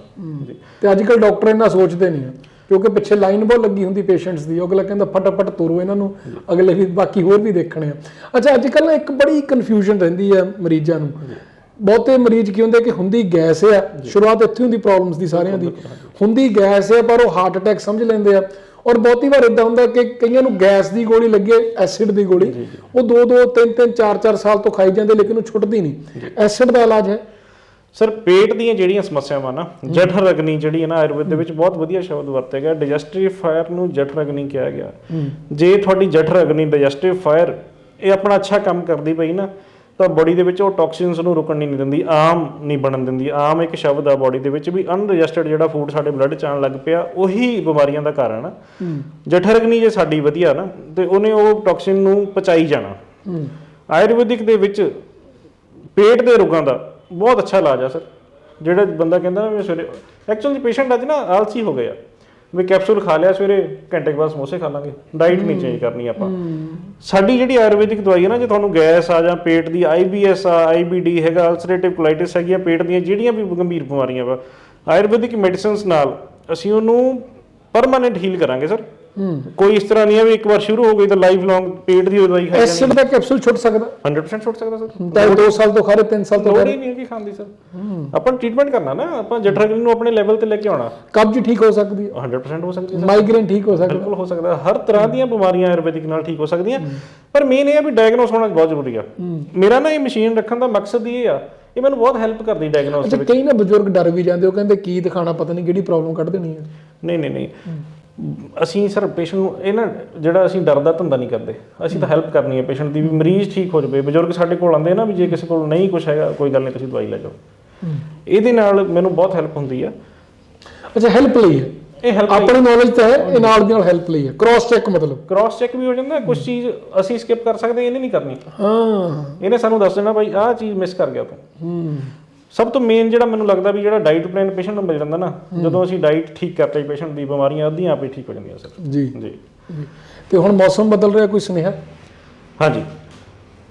ਤੇ ਅੱਜ ਕੱਲ ਡਾਕਟਰ ਇਹਨਾਂ ਸੋਚਦੇ ਨਹੀਂ ਆ। ਕਿਉਂਕਿ ਪਿੱਛੇ ਲਾਈਨ ਬਹੁਤ ਲੱਗੀ ਹੁੰਦੀ ਪੇਸ਼ੈਂਟਸ ਦੀ ਉਹ ਅਗਲਾ ਕਹਿੰਦਾ ਫਟਾਫਟ ਤੁਰੋ ਇਹਨਾਂ ਨੂੰ ਅਗਲੇ ਵੀ ਬਾਕੀ ਹੋਰ ਵੀ ਦੇਖਣੇ ਆ। ਅੱਛਾ ਅੱਜ ਕੱਲ ਇੱਕ ਬੜੀ ਕਨਫਿਊਜ਼ਨ ਰਹਿੰਦੀ ਆ ਮਰੀਜ਼ਾਂ ਨੂੰ। ਬਹੁਤੇ ਮਰੀਜ਼ ਕੀ ਹੁੰਦੇ ਕਿ ਹੁੰਦੀ ਗੈਸ ਆ ਸ਼ੁਰੂਆਤ ਇੱਥੇ ਹੁੰਦੀ ਪ੍ਰੋਬਲਮਸ ਦੀ ਸਾਰਿਆਂ ਦੀ। ਹੁੰਦੀ ਗੈਸ ਆ ਪਰ ਉਹ ਹਾਰਟ ਅਟੈਕ ਸਮਝ ਲੈਂਦੇ ਆ। ਔਰ ਬਹੁਤੀ ਵਾਰ ਇਦਾਂ ਹੁੰਦਾ ਕਿ ਕਈਆਂ ਨੂੰ ਗੈਸ ਦੀ ਗੋਲੀ ਲੱਗੇ ਐਸਿਡ ਦੀ ਗੋਲੀ। ਉਹ 2 2 3 3 4 4 ਸਾਲ ਤੋਂ ਖਾਈ ਜਾਂਦੇ ਲੇਕਿਨ ਉਹ ਛੁੱਟਦੀ ਨਹੀਂ। ਐਸਿਡ ਦਾ ਇਲਾਜ ਹੈ। ਸਰ ਪੇਟ ਦੀਆਂ ਜਿਹੜੀਆਂ ਸਮੱਸਿਆਵਾਂ ਨਾ ਜਠਰ ਅਗਨੀ ਜਿਹੜੀ ਹੈ ਨਾ ਆਯੁਰਵੇਦ ਦੇ ਵਿੱਚ ਬਹੁਤ ਵਧੀਆ ਸ਼ਬਦ ਵਰਤਿਆ ਗਿਆ ਡਾਈਜੈਸਟਿਵ ਫਾਇਰ ਨੂੰ ਜਠਰ ਅਗਨੀ ਕਿਹਾ ਗਿਆ। ਜੇ ਤੁਹਾਡੀ ਜਠਰ ਅਗਨੀ ਡਾਈਜੈਸਟਿਵ ਫਾਇਰ ਇਹ ਆਪਣਾ ਅੱਛਾ ਕੰਮ ਕਰਦੀ ਪਈ ਨਾ ਤਾਂ ਬੋਡੀ ਦੇ ਵਿੱਚ ਉਹ ਟੌਕਸਿਨਸ ਨੂੰ ਰੁਕਣ ਨਹੀਂ ਦਿੰਦੀ ਆਮ ਨਹੀਂ ਬਣਨ ਦਿੰਦੀ। ਆਮ ਇੱਕ ਸ਼ਬਦ ਆ ਬੋਡੀ ਦੇ ਵਿੱਚ ਵੀ ਅਨਡਾਈਜੈਸਟਡ ਜਿਹੜਾ ਫੂਡ ਸਾਡੇ ਬਲੱਡ ਚ ਆਉਣ ਲੱਗ ਪਿਆ ਉਹੀ ਬਿਮਾਰੀਆਂ ਦਾ ਕਾਰਨ ਆ। ਜਠਰ ਅਗਨੀ ਜੇ ਸਾਡੀ ਵਧੀਆ ਨਾ ਤੇ ਉਹਨੇ ਉਹ ਟੌਕਸਿਨ ਨੂੰ ਪਚਾਈ ਜਾਣਾ। ਆਯੁਰਵੈਦਿਕ ਦੇ ਵਿੱਚ ਪੇਟ ਦੇ ਰੋਗਾਂ ਦਾ ਬਹੁਤ ਅੱਛਾ ਇਲਾਜ ਆ ਸਰ। ਜਿਹੜਾ ਬੰਦਾ ਕਹਿੰਦਾ ਨਾ ਵੀ ਸਵੇਰੇ ਐਕਚੁਅਲੀ ਪੇਸ਼ੈਂਟ ਅੱਜ ਨਾ ਆਲਸੀ ਹੋ ਗਿਆ ਵੀ ਕੈਪਸੂਲ ਖਾ ਲਿਆ ਸਵੇਰੇ ਘੰਟੇ ਬਾਅਦ ਸਮੋਸੇ ਖਾ ਲਾਂਗੇ। ਡਾਈਟ ਨਹੀਂ ਚੇਂਜ ਕਰਨੀ ਆਪਾਂ। ਸਾਡੀ ਜਿਹੜੀ ਆਯੁਰਵੈਦਿਕ ਦਵਾਈ ਹੈ ਨਾ ਜੇ ਤੁਹਾਨੂੰ ਗੈਸ ਆ ਜਾਂ ਪੇਟ ਦੀ ਆਈਬੀਐਸ ਆ ਆਈਬੀਡੀ ਹੈਗਾ ਅਲਸਰੇਟਿਵ ਕੋਲਾਈਟਿਸ ਹੈਗੀ ਆ ਪੇਟ ਦੀਆਂ ਜਿਹੜੀਆਂ ਵੀ ਗੰਭੀਰ ਬਿਮਾਰੀਆਂ ਵਾ ਆਯੁਰਵੈਦਿਕ ਮੈਡੀਸਿਨਸ ਨਾਲ ਅਸੀਂ ਉਹਨੂੰ ਪਰਮਾਨੈਂਟ ਹੀਲ ਕਰਾਂਗੇ ਸਰ। ਕੋਈ ਇਸ ਤਰ੍ਹਾਂ ਨਹੀਂ ਹੈ ਵੀ ਇੱਕ ਵਾਰ ਸ਼ੁਰੂ ਹੋ ਗਈ ਤਾਂ ਲਾਈਫ ਲੌਂਗ ਪੇਟ ਦੀ ਦਵਾਈ ਖਾਈ ਐਸਿਡ ਦਾ ਕੈਪਸੂਲ ਛੁੱਟ ਸਕਦਾ। 100% ਛੁੱਟ ਸਕਦਾ ਸਰ। ਚਾਹੇ 2 ਸਾਲ ਤੋਂ ਖਾ ਰਹੇ 3 ਸਾਲ ਤੋਂ ਲੋੜ ਹੀ ਨਹੀਂ ਹੈ ਕਿ ਖਾਣ ਦੀ ਸਰ। ਆਪਾਂ ਟ੍ਰੀਟਮੈਂਟ ਕਰਨਾ ਨਾ ਆਪਾਂ ਜਠਰਗਨੀ ਨੂੰ ਆਪਣੇ ਲੈਵਲ ਤੇ ਲੈ ਕੇ ਆਉਣਾ। ਕਬਜ਼ ਠੀਕ ਹੋ ਸਕਦੀ ਹੈ। 100% ਹੋ ਸਕਦੀ ਹੈ ਮਾਈਗ੍ਰੇਨ ਠੀਕ ਹੋ ਸਕਦਾ। ਬਿਲਕੁਲ ਹੋ ਸਕਦਾ। ਹਰ ਤਰ੍ਹਾਂ ਦੀਆਂ ਬਿਮਾਰੀਆਂ ਆਯੁਰਵੈਦਿਕ ਨਾਲ ਠੀਕ ਹੋ ਸਕਦੀਆਂ। ਪਰ ਮੇਨ ਇਹ ਹੈ ਵੀ ਡਾਇਗਨੋਸ ਹੋਣਾ ਬਹੁਤ ਜ਼ਰੂਰੀ ਆ। ਮੇਰਾ ਨਾ ਇਹ ਮਸ਼ੀਨ ਰੱਖਣ ਦਾ ਮਕਸਦ ਇਹ ਆ ਇਹ ਮੈਨੂੰ ਬਹੁਤ ਹੈਲਪ ਕਰਦੀ ਡਾਇਗਨੋਸ ਅੱਛਾ ਕਈ ਨਾ ਬਜ਼ੁਰਗ ਡਰ ਵੀ ਜਾਂਦੇ ਉਹ ਕਹਿੰਦੇ ਕੀ ਦਿਖਾਣਾ ਪਤਾ ਨਹੀਂ ਕਿਹੜੀ ਪ੍ਰੋਬਲਮ ਕੱਢ ਦੇਣੀ ਹੈ। ਨਹੀਂ ਨਹੀਂ ਨਹੀਂ। ਅਸੀਂ ਸਰ ਪੇਸ਼ੈਂਟ ਨੂੰ ਇਹ ਨਾ ਜਿਹੜਾ ਅਸੀਂ ਡਰ ਦਾ ਧੰਦਾ ਨਹੀਂ ਕਰਦੇ। ਅਸੀਂ ਤਾਂ ਹੈਲਪ ਕਰਨੀ ਹੈ ਪੇਸ਼ੈਂਟ ਦੀ ਵੀ ਮਰੀਜ਼ ਠੀਕ ਹੋ ਜਾਵੇ। ਬਜ਼ੁਰਗ ਸਾਡੇ ਕੋਲ ਆਉਂਦੇ ਨਾ ਵੀ ਜੇ ਕਿਸੇ ਕੋਲ ਨਹੀਂ ਕੁਝ ਹੈਗਾ ਕੋਈ ਗੱਲ ਨਹੀਂ ਤੁਸੀਂ ਦਵਾਈ ਲੈ ਜਾਓ। ਇਹਦੇ ਨਾਲ ਮੈਨੂੰ ਬਹੁਤ ਹੈਲਪ ਹੁੰਦੀ ਆ। ਅੱਛਾ ਹੈਲਪ ਲਈ ਹੈ? ਇਹ ਹੈਲਪ ਆਪਣੀ ਨੌਲੇਜ ਤਾਂ ਹੈ ਇਹ ਨਾਲ ਦੀ ਨਾਲ ਹੈਲਪ ਲਈ ਹੈ। ਕ੍ਰਾਸ ਚੈੱਕ ਮਤਲਬ? ਕ੍ਰਾਸ ਚੈੱਕ ਵੀ ਹੋ ਜਾਂਦਾ ਕੁਝ ਚੀਜ਼ ਅਸੀਂ ਸਕਿਪ ਕਰ ਸਕਦੇ ਇਹਨੇ ਨਹੀਂ ਕਰਨੀ। ਹਾਂ। ਇਹਨੇ ਸਾਨੂੰ ਦੱਸ ਦੇਣਾ ਭਾਈ ਆਹ ਚੀਜ਼ ਮਿਸ ਕਰ ਗਿਆ ਤੂੰ। ਹੂੰ। ਸਭ ਤੋਂ ਮੇਨ ਜਿਹੜਾ ਮੈਨੂੰ ਲੱਗਦਾ ਵੀ ਜਿਹੜਾ ਡਾਈਟ ਪਲਾਨ ਪੇਸ਼ੈਂਟ ਨੂੰ ਮਿਲ ਜਾਂਦਾ ਨਾ ਜਦੋਂ ਅਸੀਂ ਡਾਈਟ ਠੀਕ ਕਰਤੇ ਪੇਸ਼ੈਂਟ ਦੀ ਬਿਮਾਰੀਆਂ ਅੱਧੀਆਂ ਆਪੇ ਠੀਕ ਹੋ ਜਾਂਦੀਆਂ ਸਰ। ਜੀ। ਜੀ। ਤੇ ਹੁਣ ਮੌਸਮ ਬਦਲ ਰਿਹਾ ਕੋਈ ਸੁਨੇਹਾ? ਹਾਂਜੀ।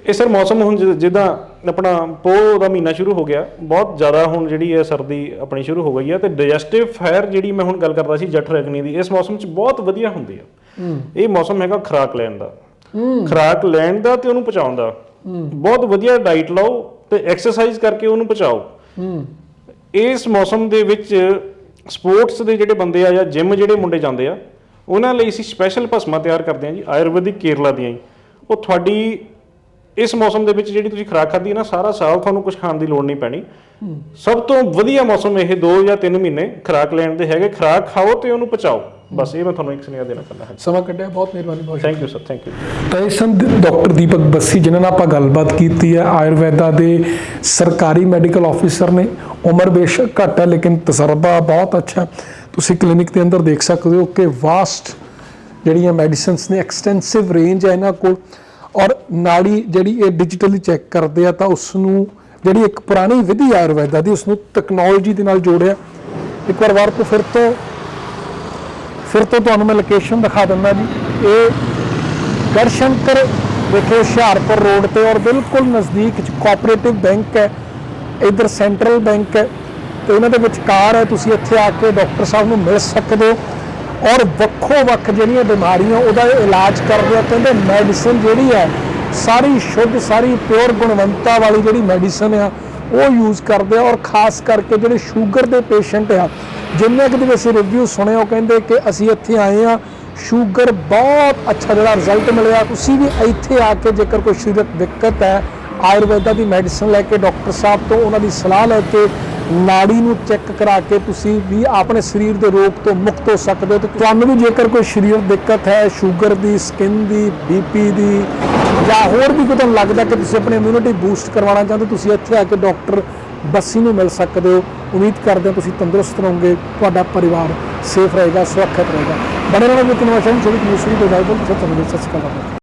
ਇਹ ਸਰ ਮੌਸਮ ਹੁਣ ਜਿੱਦਾਂ ਆਪਣਾ ਪੋਹ ਦਾ ਮਹੀਨਾ ਸ਼ੁਰੂ ਹੋ ਗਿਆ ਬਹੁਤ ਜ਼ਿਆਦਾ ਹੁਣ ਜਿਹੜੀ ਹੈ ਸਰਦੀ ਆਪਣੀ ਸ਼ੁਰੂ ਹੋ ਗਈ ਹੈ ਤੇ ਡਾਈਜੈਸਟਿਵ ਫਾਇਰ ਜਿਹੜੀ ਮੈਂ ਹੁਣ ਗੱਲ ਕਰਦਾ ਸੀ ਜਠਰ ਅਗਨੀ ਦੀ ਇਸ ਮੌਸਮ 'ਚ ਬਹੁਤ ਵਧੀਆ ਹੁੰਦੀ ਆ। ਇਹ ਮੌਸਮ ਹੈਗਾ ਖੁਰਾਕ ਲੈਣ ਦਾ। ਖੁਰਾਕ ਲੈਣ ਦਾ ਤੇ ਉਹਨੂੰ ਪਚਾਉਣ ਦਾ। ਬਹੁਤ ਵਧੀਆ ਡਾਈਟ ਲਓ ਤੇ ਐਕਸਰਸਾਈਜ਼ ਕਰਕੇ ਉਹਨੂੰ ਪਚਾਓ ਹੂੰ। ਇਸ ਮੌਸਮ ਦੇ ਵਿੱਚ ਸਪੋਰਟਸ ਦੇ ਜਿਹੜੇ ਬੰਦੇ ਆ ਜਾਂ ਜਿਮ ਜਿਹੜੇ ਮੁੰਡੇ ਜਾਂਦੇ ਆ ਉਹਨਾਂ ਲਈ ਅਸੀਂ ਸਪੈਸ਼ਲ ਭਸਮਾਂ ਤਿਆਰ ਕਰਦੇ ਹਾਂ ਜੀ ਆਯੁਰਵੈਦਿਕ ਕੇਰਲਾ ਦੀਆਂ ਜੀ ਉਹ ਤੁਹਾਡੀ ਇਸ ਮੌਸਮ ਦੇ ਵਿੱਚ ਜਿਹੜੀ ਤੁਸੀਂ ਖੁਰਾਕ ਖਾਧੀ ਹੈ ਨਾ ਸਾਰਾ ਸਾਲ ਤੁਹਾਨੂੰ ਕੁਝ ਖਾਣ ਦੀ ਲੋੜ ਨਹੀਂ ਪੈਣੀ। ਸਭ ਤੋਂ ਵਧੀਆ ਮੌਸਮ ਇਹ 2 ਜਾਂ 3 ਮਹੀਨੇ ਖੁਰਾਕ ਲੈਣ ਦੇ ਹੈਗੇ। ਖੁਰਾਕ ਖਾਓ ਤੇ ਉਹਨੂੰ ਪਚਾਓ। ਬਸ ਇਹ ਮੈਂ ਤੁਹਾਨੂੰ ਇੱਕ ਸੁਨੇਹਾ ਦੇਣਾ ਚਾਹੁੰਦਾ ਹਾਂ। ਸਮਾਂ ਕੱਢਿਆ ਬਹੁਤ ਮਿਹਰਬਾਨੀ ਬਹੁਤ thank you sir thank you ਤਾਂ ਇਹ ਸਨ ਡਾਕਟਰ ਦੀਪਕ ਬੱਸੀ ਜਿਨ੍ਹਾਂ ਨਾਲ ਆਪਾਂ ਗੱਲਬਾਤ ਕੀਤੀ ਹੈ ਆਯੁਰਵੈਦਾ ਦੇ ਸਰਕਾਰੀ ਮੈਡੀਕਲ ਆਫੀਸਰ ਨੇ। ਉਮਰ ਬੇਸ਼ੱਕ ਘੱਟ ਹੈ ਲੇਕਿਨ ਤਜਰਬਾ ਬਹੁਤ ਅੱਛਾ ਤੁਸੀਂ ਕਲੀਨਿਕ ਦੇ ਅੰਦਰ ਦੇਖ ਸਕਦੇ ਹੋ ਕਿ ਵਾਸਟ ਜਿਹੜੀਆਂ ਮੈਡੀਸਿਨਸ ਨੇ ਐਕਸਟੈਂਸਿਵ ਰੇਂਜ ਹੈ ਇਹਨਾਂ ਕੋਲ। ਔਰ ਨਾੜੀ ਜਿਹੜੀ ਇਹ ਡਿਜੀਟਲੀ ਚੈੱਕ ਕਰਦੇ ਆ ਤਾਂ ਉਸ ਨੂੰ ਜਿਹੜੀ ਇੱਕ ਪੁਰਾਣੀ ਵਿਧੀ ਆਯੁਰਵੈਦਾ ਦੀ ਉਸ ਨੂੰ ਟੈਕਨੋਲੋਜੀ ਦੇ ਨਾਲ ਜੋੜਿਆ। ਇੱਕ ਵਾਰ ਵਾਰ ਤੋਂ ਫਿਰ ਤੋਂ ਫਿਰ ਤੋਂ ਤੁਹਾਨੂੰ ਮੈਂ ਲੋਕੇਸ਼ਨ ਦਿਖਾ ਦਿੰਦਾ ਜੀ। ਇਹ ਗੜਸ਼ੰਕਰ ਵਿਖੇ ਹੁਸ਼ਿਆਰਪੁਰ ਰੋਡ ਤੇ ਔਰ ਬਿਲਕੁਲ ਨਜ਼ਦੀਕ ਚ ਕੋਆਪਰੇਟਿਵ ਬੈਂਕ ਹੈ। ਇਧਰ ਸੈਂਟਰਲ ਬੈਂਕ ਹੈ ਤੇ ਉਹਨਾਂ ਦੇ ਵਿਚਕਾਰ ਹੈ, ਤੁਸੀਂ ਇੱਥੇ ਆ ਕੇ ਡਾਕਟਰ ਸਾਹਿਬ ਨੂੰ ਮਿਲ ਸਕਦੇ ਹੋ। ਔਰ ਵੱਖੋ ਵੱਖ ਜਿਹੜੀਆਂ ਬਿਮਾਰੀਆਂ ਉਹਦਾ ਇਲਾਜ ਕਰਦੇ ਆ, ਕਹਿੰਦੇ ਮੈਡੀਸਨ ਜਿਹੜੀ ਹੈ, ਸਾਰੀ ਸ਼ੁੱਧ, ਸਾਰੀ ਪਿਓਰ ਗੁਣਵੰਤਾ ਵਾਲੀ ਜਿਹੜੀ ਮੈਡੀਸਨ ਆ, ਉਹ ਯੂਜ਼ ਕਰਦੇ ਆ ਔਰ ਖਾਸ ਕਰਕੇ ਜਿਹੜੇ ਸ਼ੂਗਰ ਦੇ ਪੇਸ਼ੈਂਟ ਆ, ਜਿੰਨੇ ਕਿ ਦੇ ਅਸੀਂ ਰਿਵਿਊ ਸੁਣੇ, ਉਹ ਕਹਿੰਦੇ ਕਿ ਅਸੀਂ ਇੱਥੇ ਆਏ ਆ ਸ਼ੂਗਰ ਬਹੁਤ ਅੱਛਾ ਜਿਹੜਾ ਰਿਜ਼ਲਟ ਮਿਲਿਆ। ਤੁਸੀਂ ਵੀ ਇੱਥੇ ਆ ਕੇ ਜੇਕਰ ਕੋਈ ਸਰੀਰਕ ਦਿੱਕਤ ਹੈ, ਆਯੁਰਵੇਦਾ ਦੀ ਮੈਡੀਸਨ ਲੈ ਕੇ ਡਾਕਟਰ ਸਾਹਿਬ ਤੋਂ ਉਹਨਾਂ ਦੀ ਸਲਾਹ ਲੈ ਕੇ ਨਾੜੀ ਨੂੰ ਚੈੱਕ ਕਰਾ ਕੇ ਤੁਸੀਂ ਵੀ ਆਪਣੇ ਸਰੀਰ ਦੇ ਰੋਗ ਤੋਂ ਮੁਕਤ ਹੋ ਸਕਦੇ ਹੋ ਤੇ ਤੁਹਾਨੂੰ ਵੀ ਜੇਕਰ ਕੋਈ ਸਰੀਰ ਦਿੱਕਤ ਹੈ, ਸ਼ੂਗਰ ਦੀ, ਸਕਿਨ ਦੀ ਬੀਪੀ ਦੀ ਜਾਂ ਹੋਰ ਵੀ ਕੋਈ ਤੁਹਾਨੂੰ ਲੱਗਦਾ ਕਿ ਤੁਸੀਂ ਆਪਣੀ ਇਮਿਊਨਿਟੀ ਬੂਸਟ ਕਰਵਾਉਣਾ ਚਾਹੁੰਦੇ ਤੁਸੀਂ ਇੱਥੇ ਆ ਕੇ ਡਾਕਟਰ ਬੱਸੀ ਨੂੰ ਮਿਲ ਸਕਦੇ ਹੋ। ਉਮੀਦ ਕਰਦੇ ਹਾਂ ਤੁਸੀਂ ਤੰਦਰੁਸਤ ਰਹੋਗੇ, ਤੁਹਾਡਾ ਪਰਿਵਾਰ ਸੇਫ ਰਹੇਗਾ, ਸੁਰੱਖਿਅਤ ਰਹੇਗਾ। ਬਣੇ ਰਹੋ ਵਿਦ ਇਨੋਵੇਸ਼ਨ, ਜਿਹੜੀ ਨਿਊਜ਼ ਦੀ ਬਾਈਬਲ ਸਤਿ ਸ਼੍ਰੀ ਅਕਾਲ।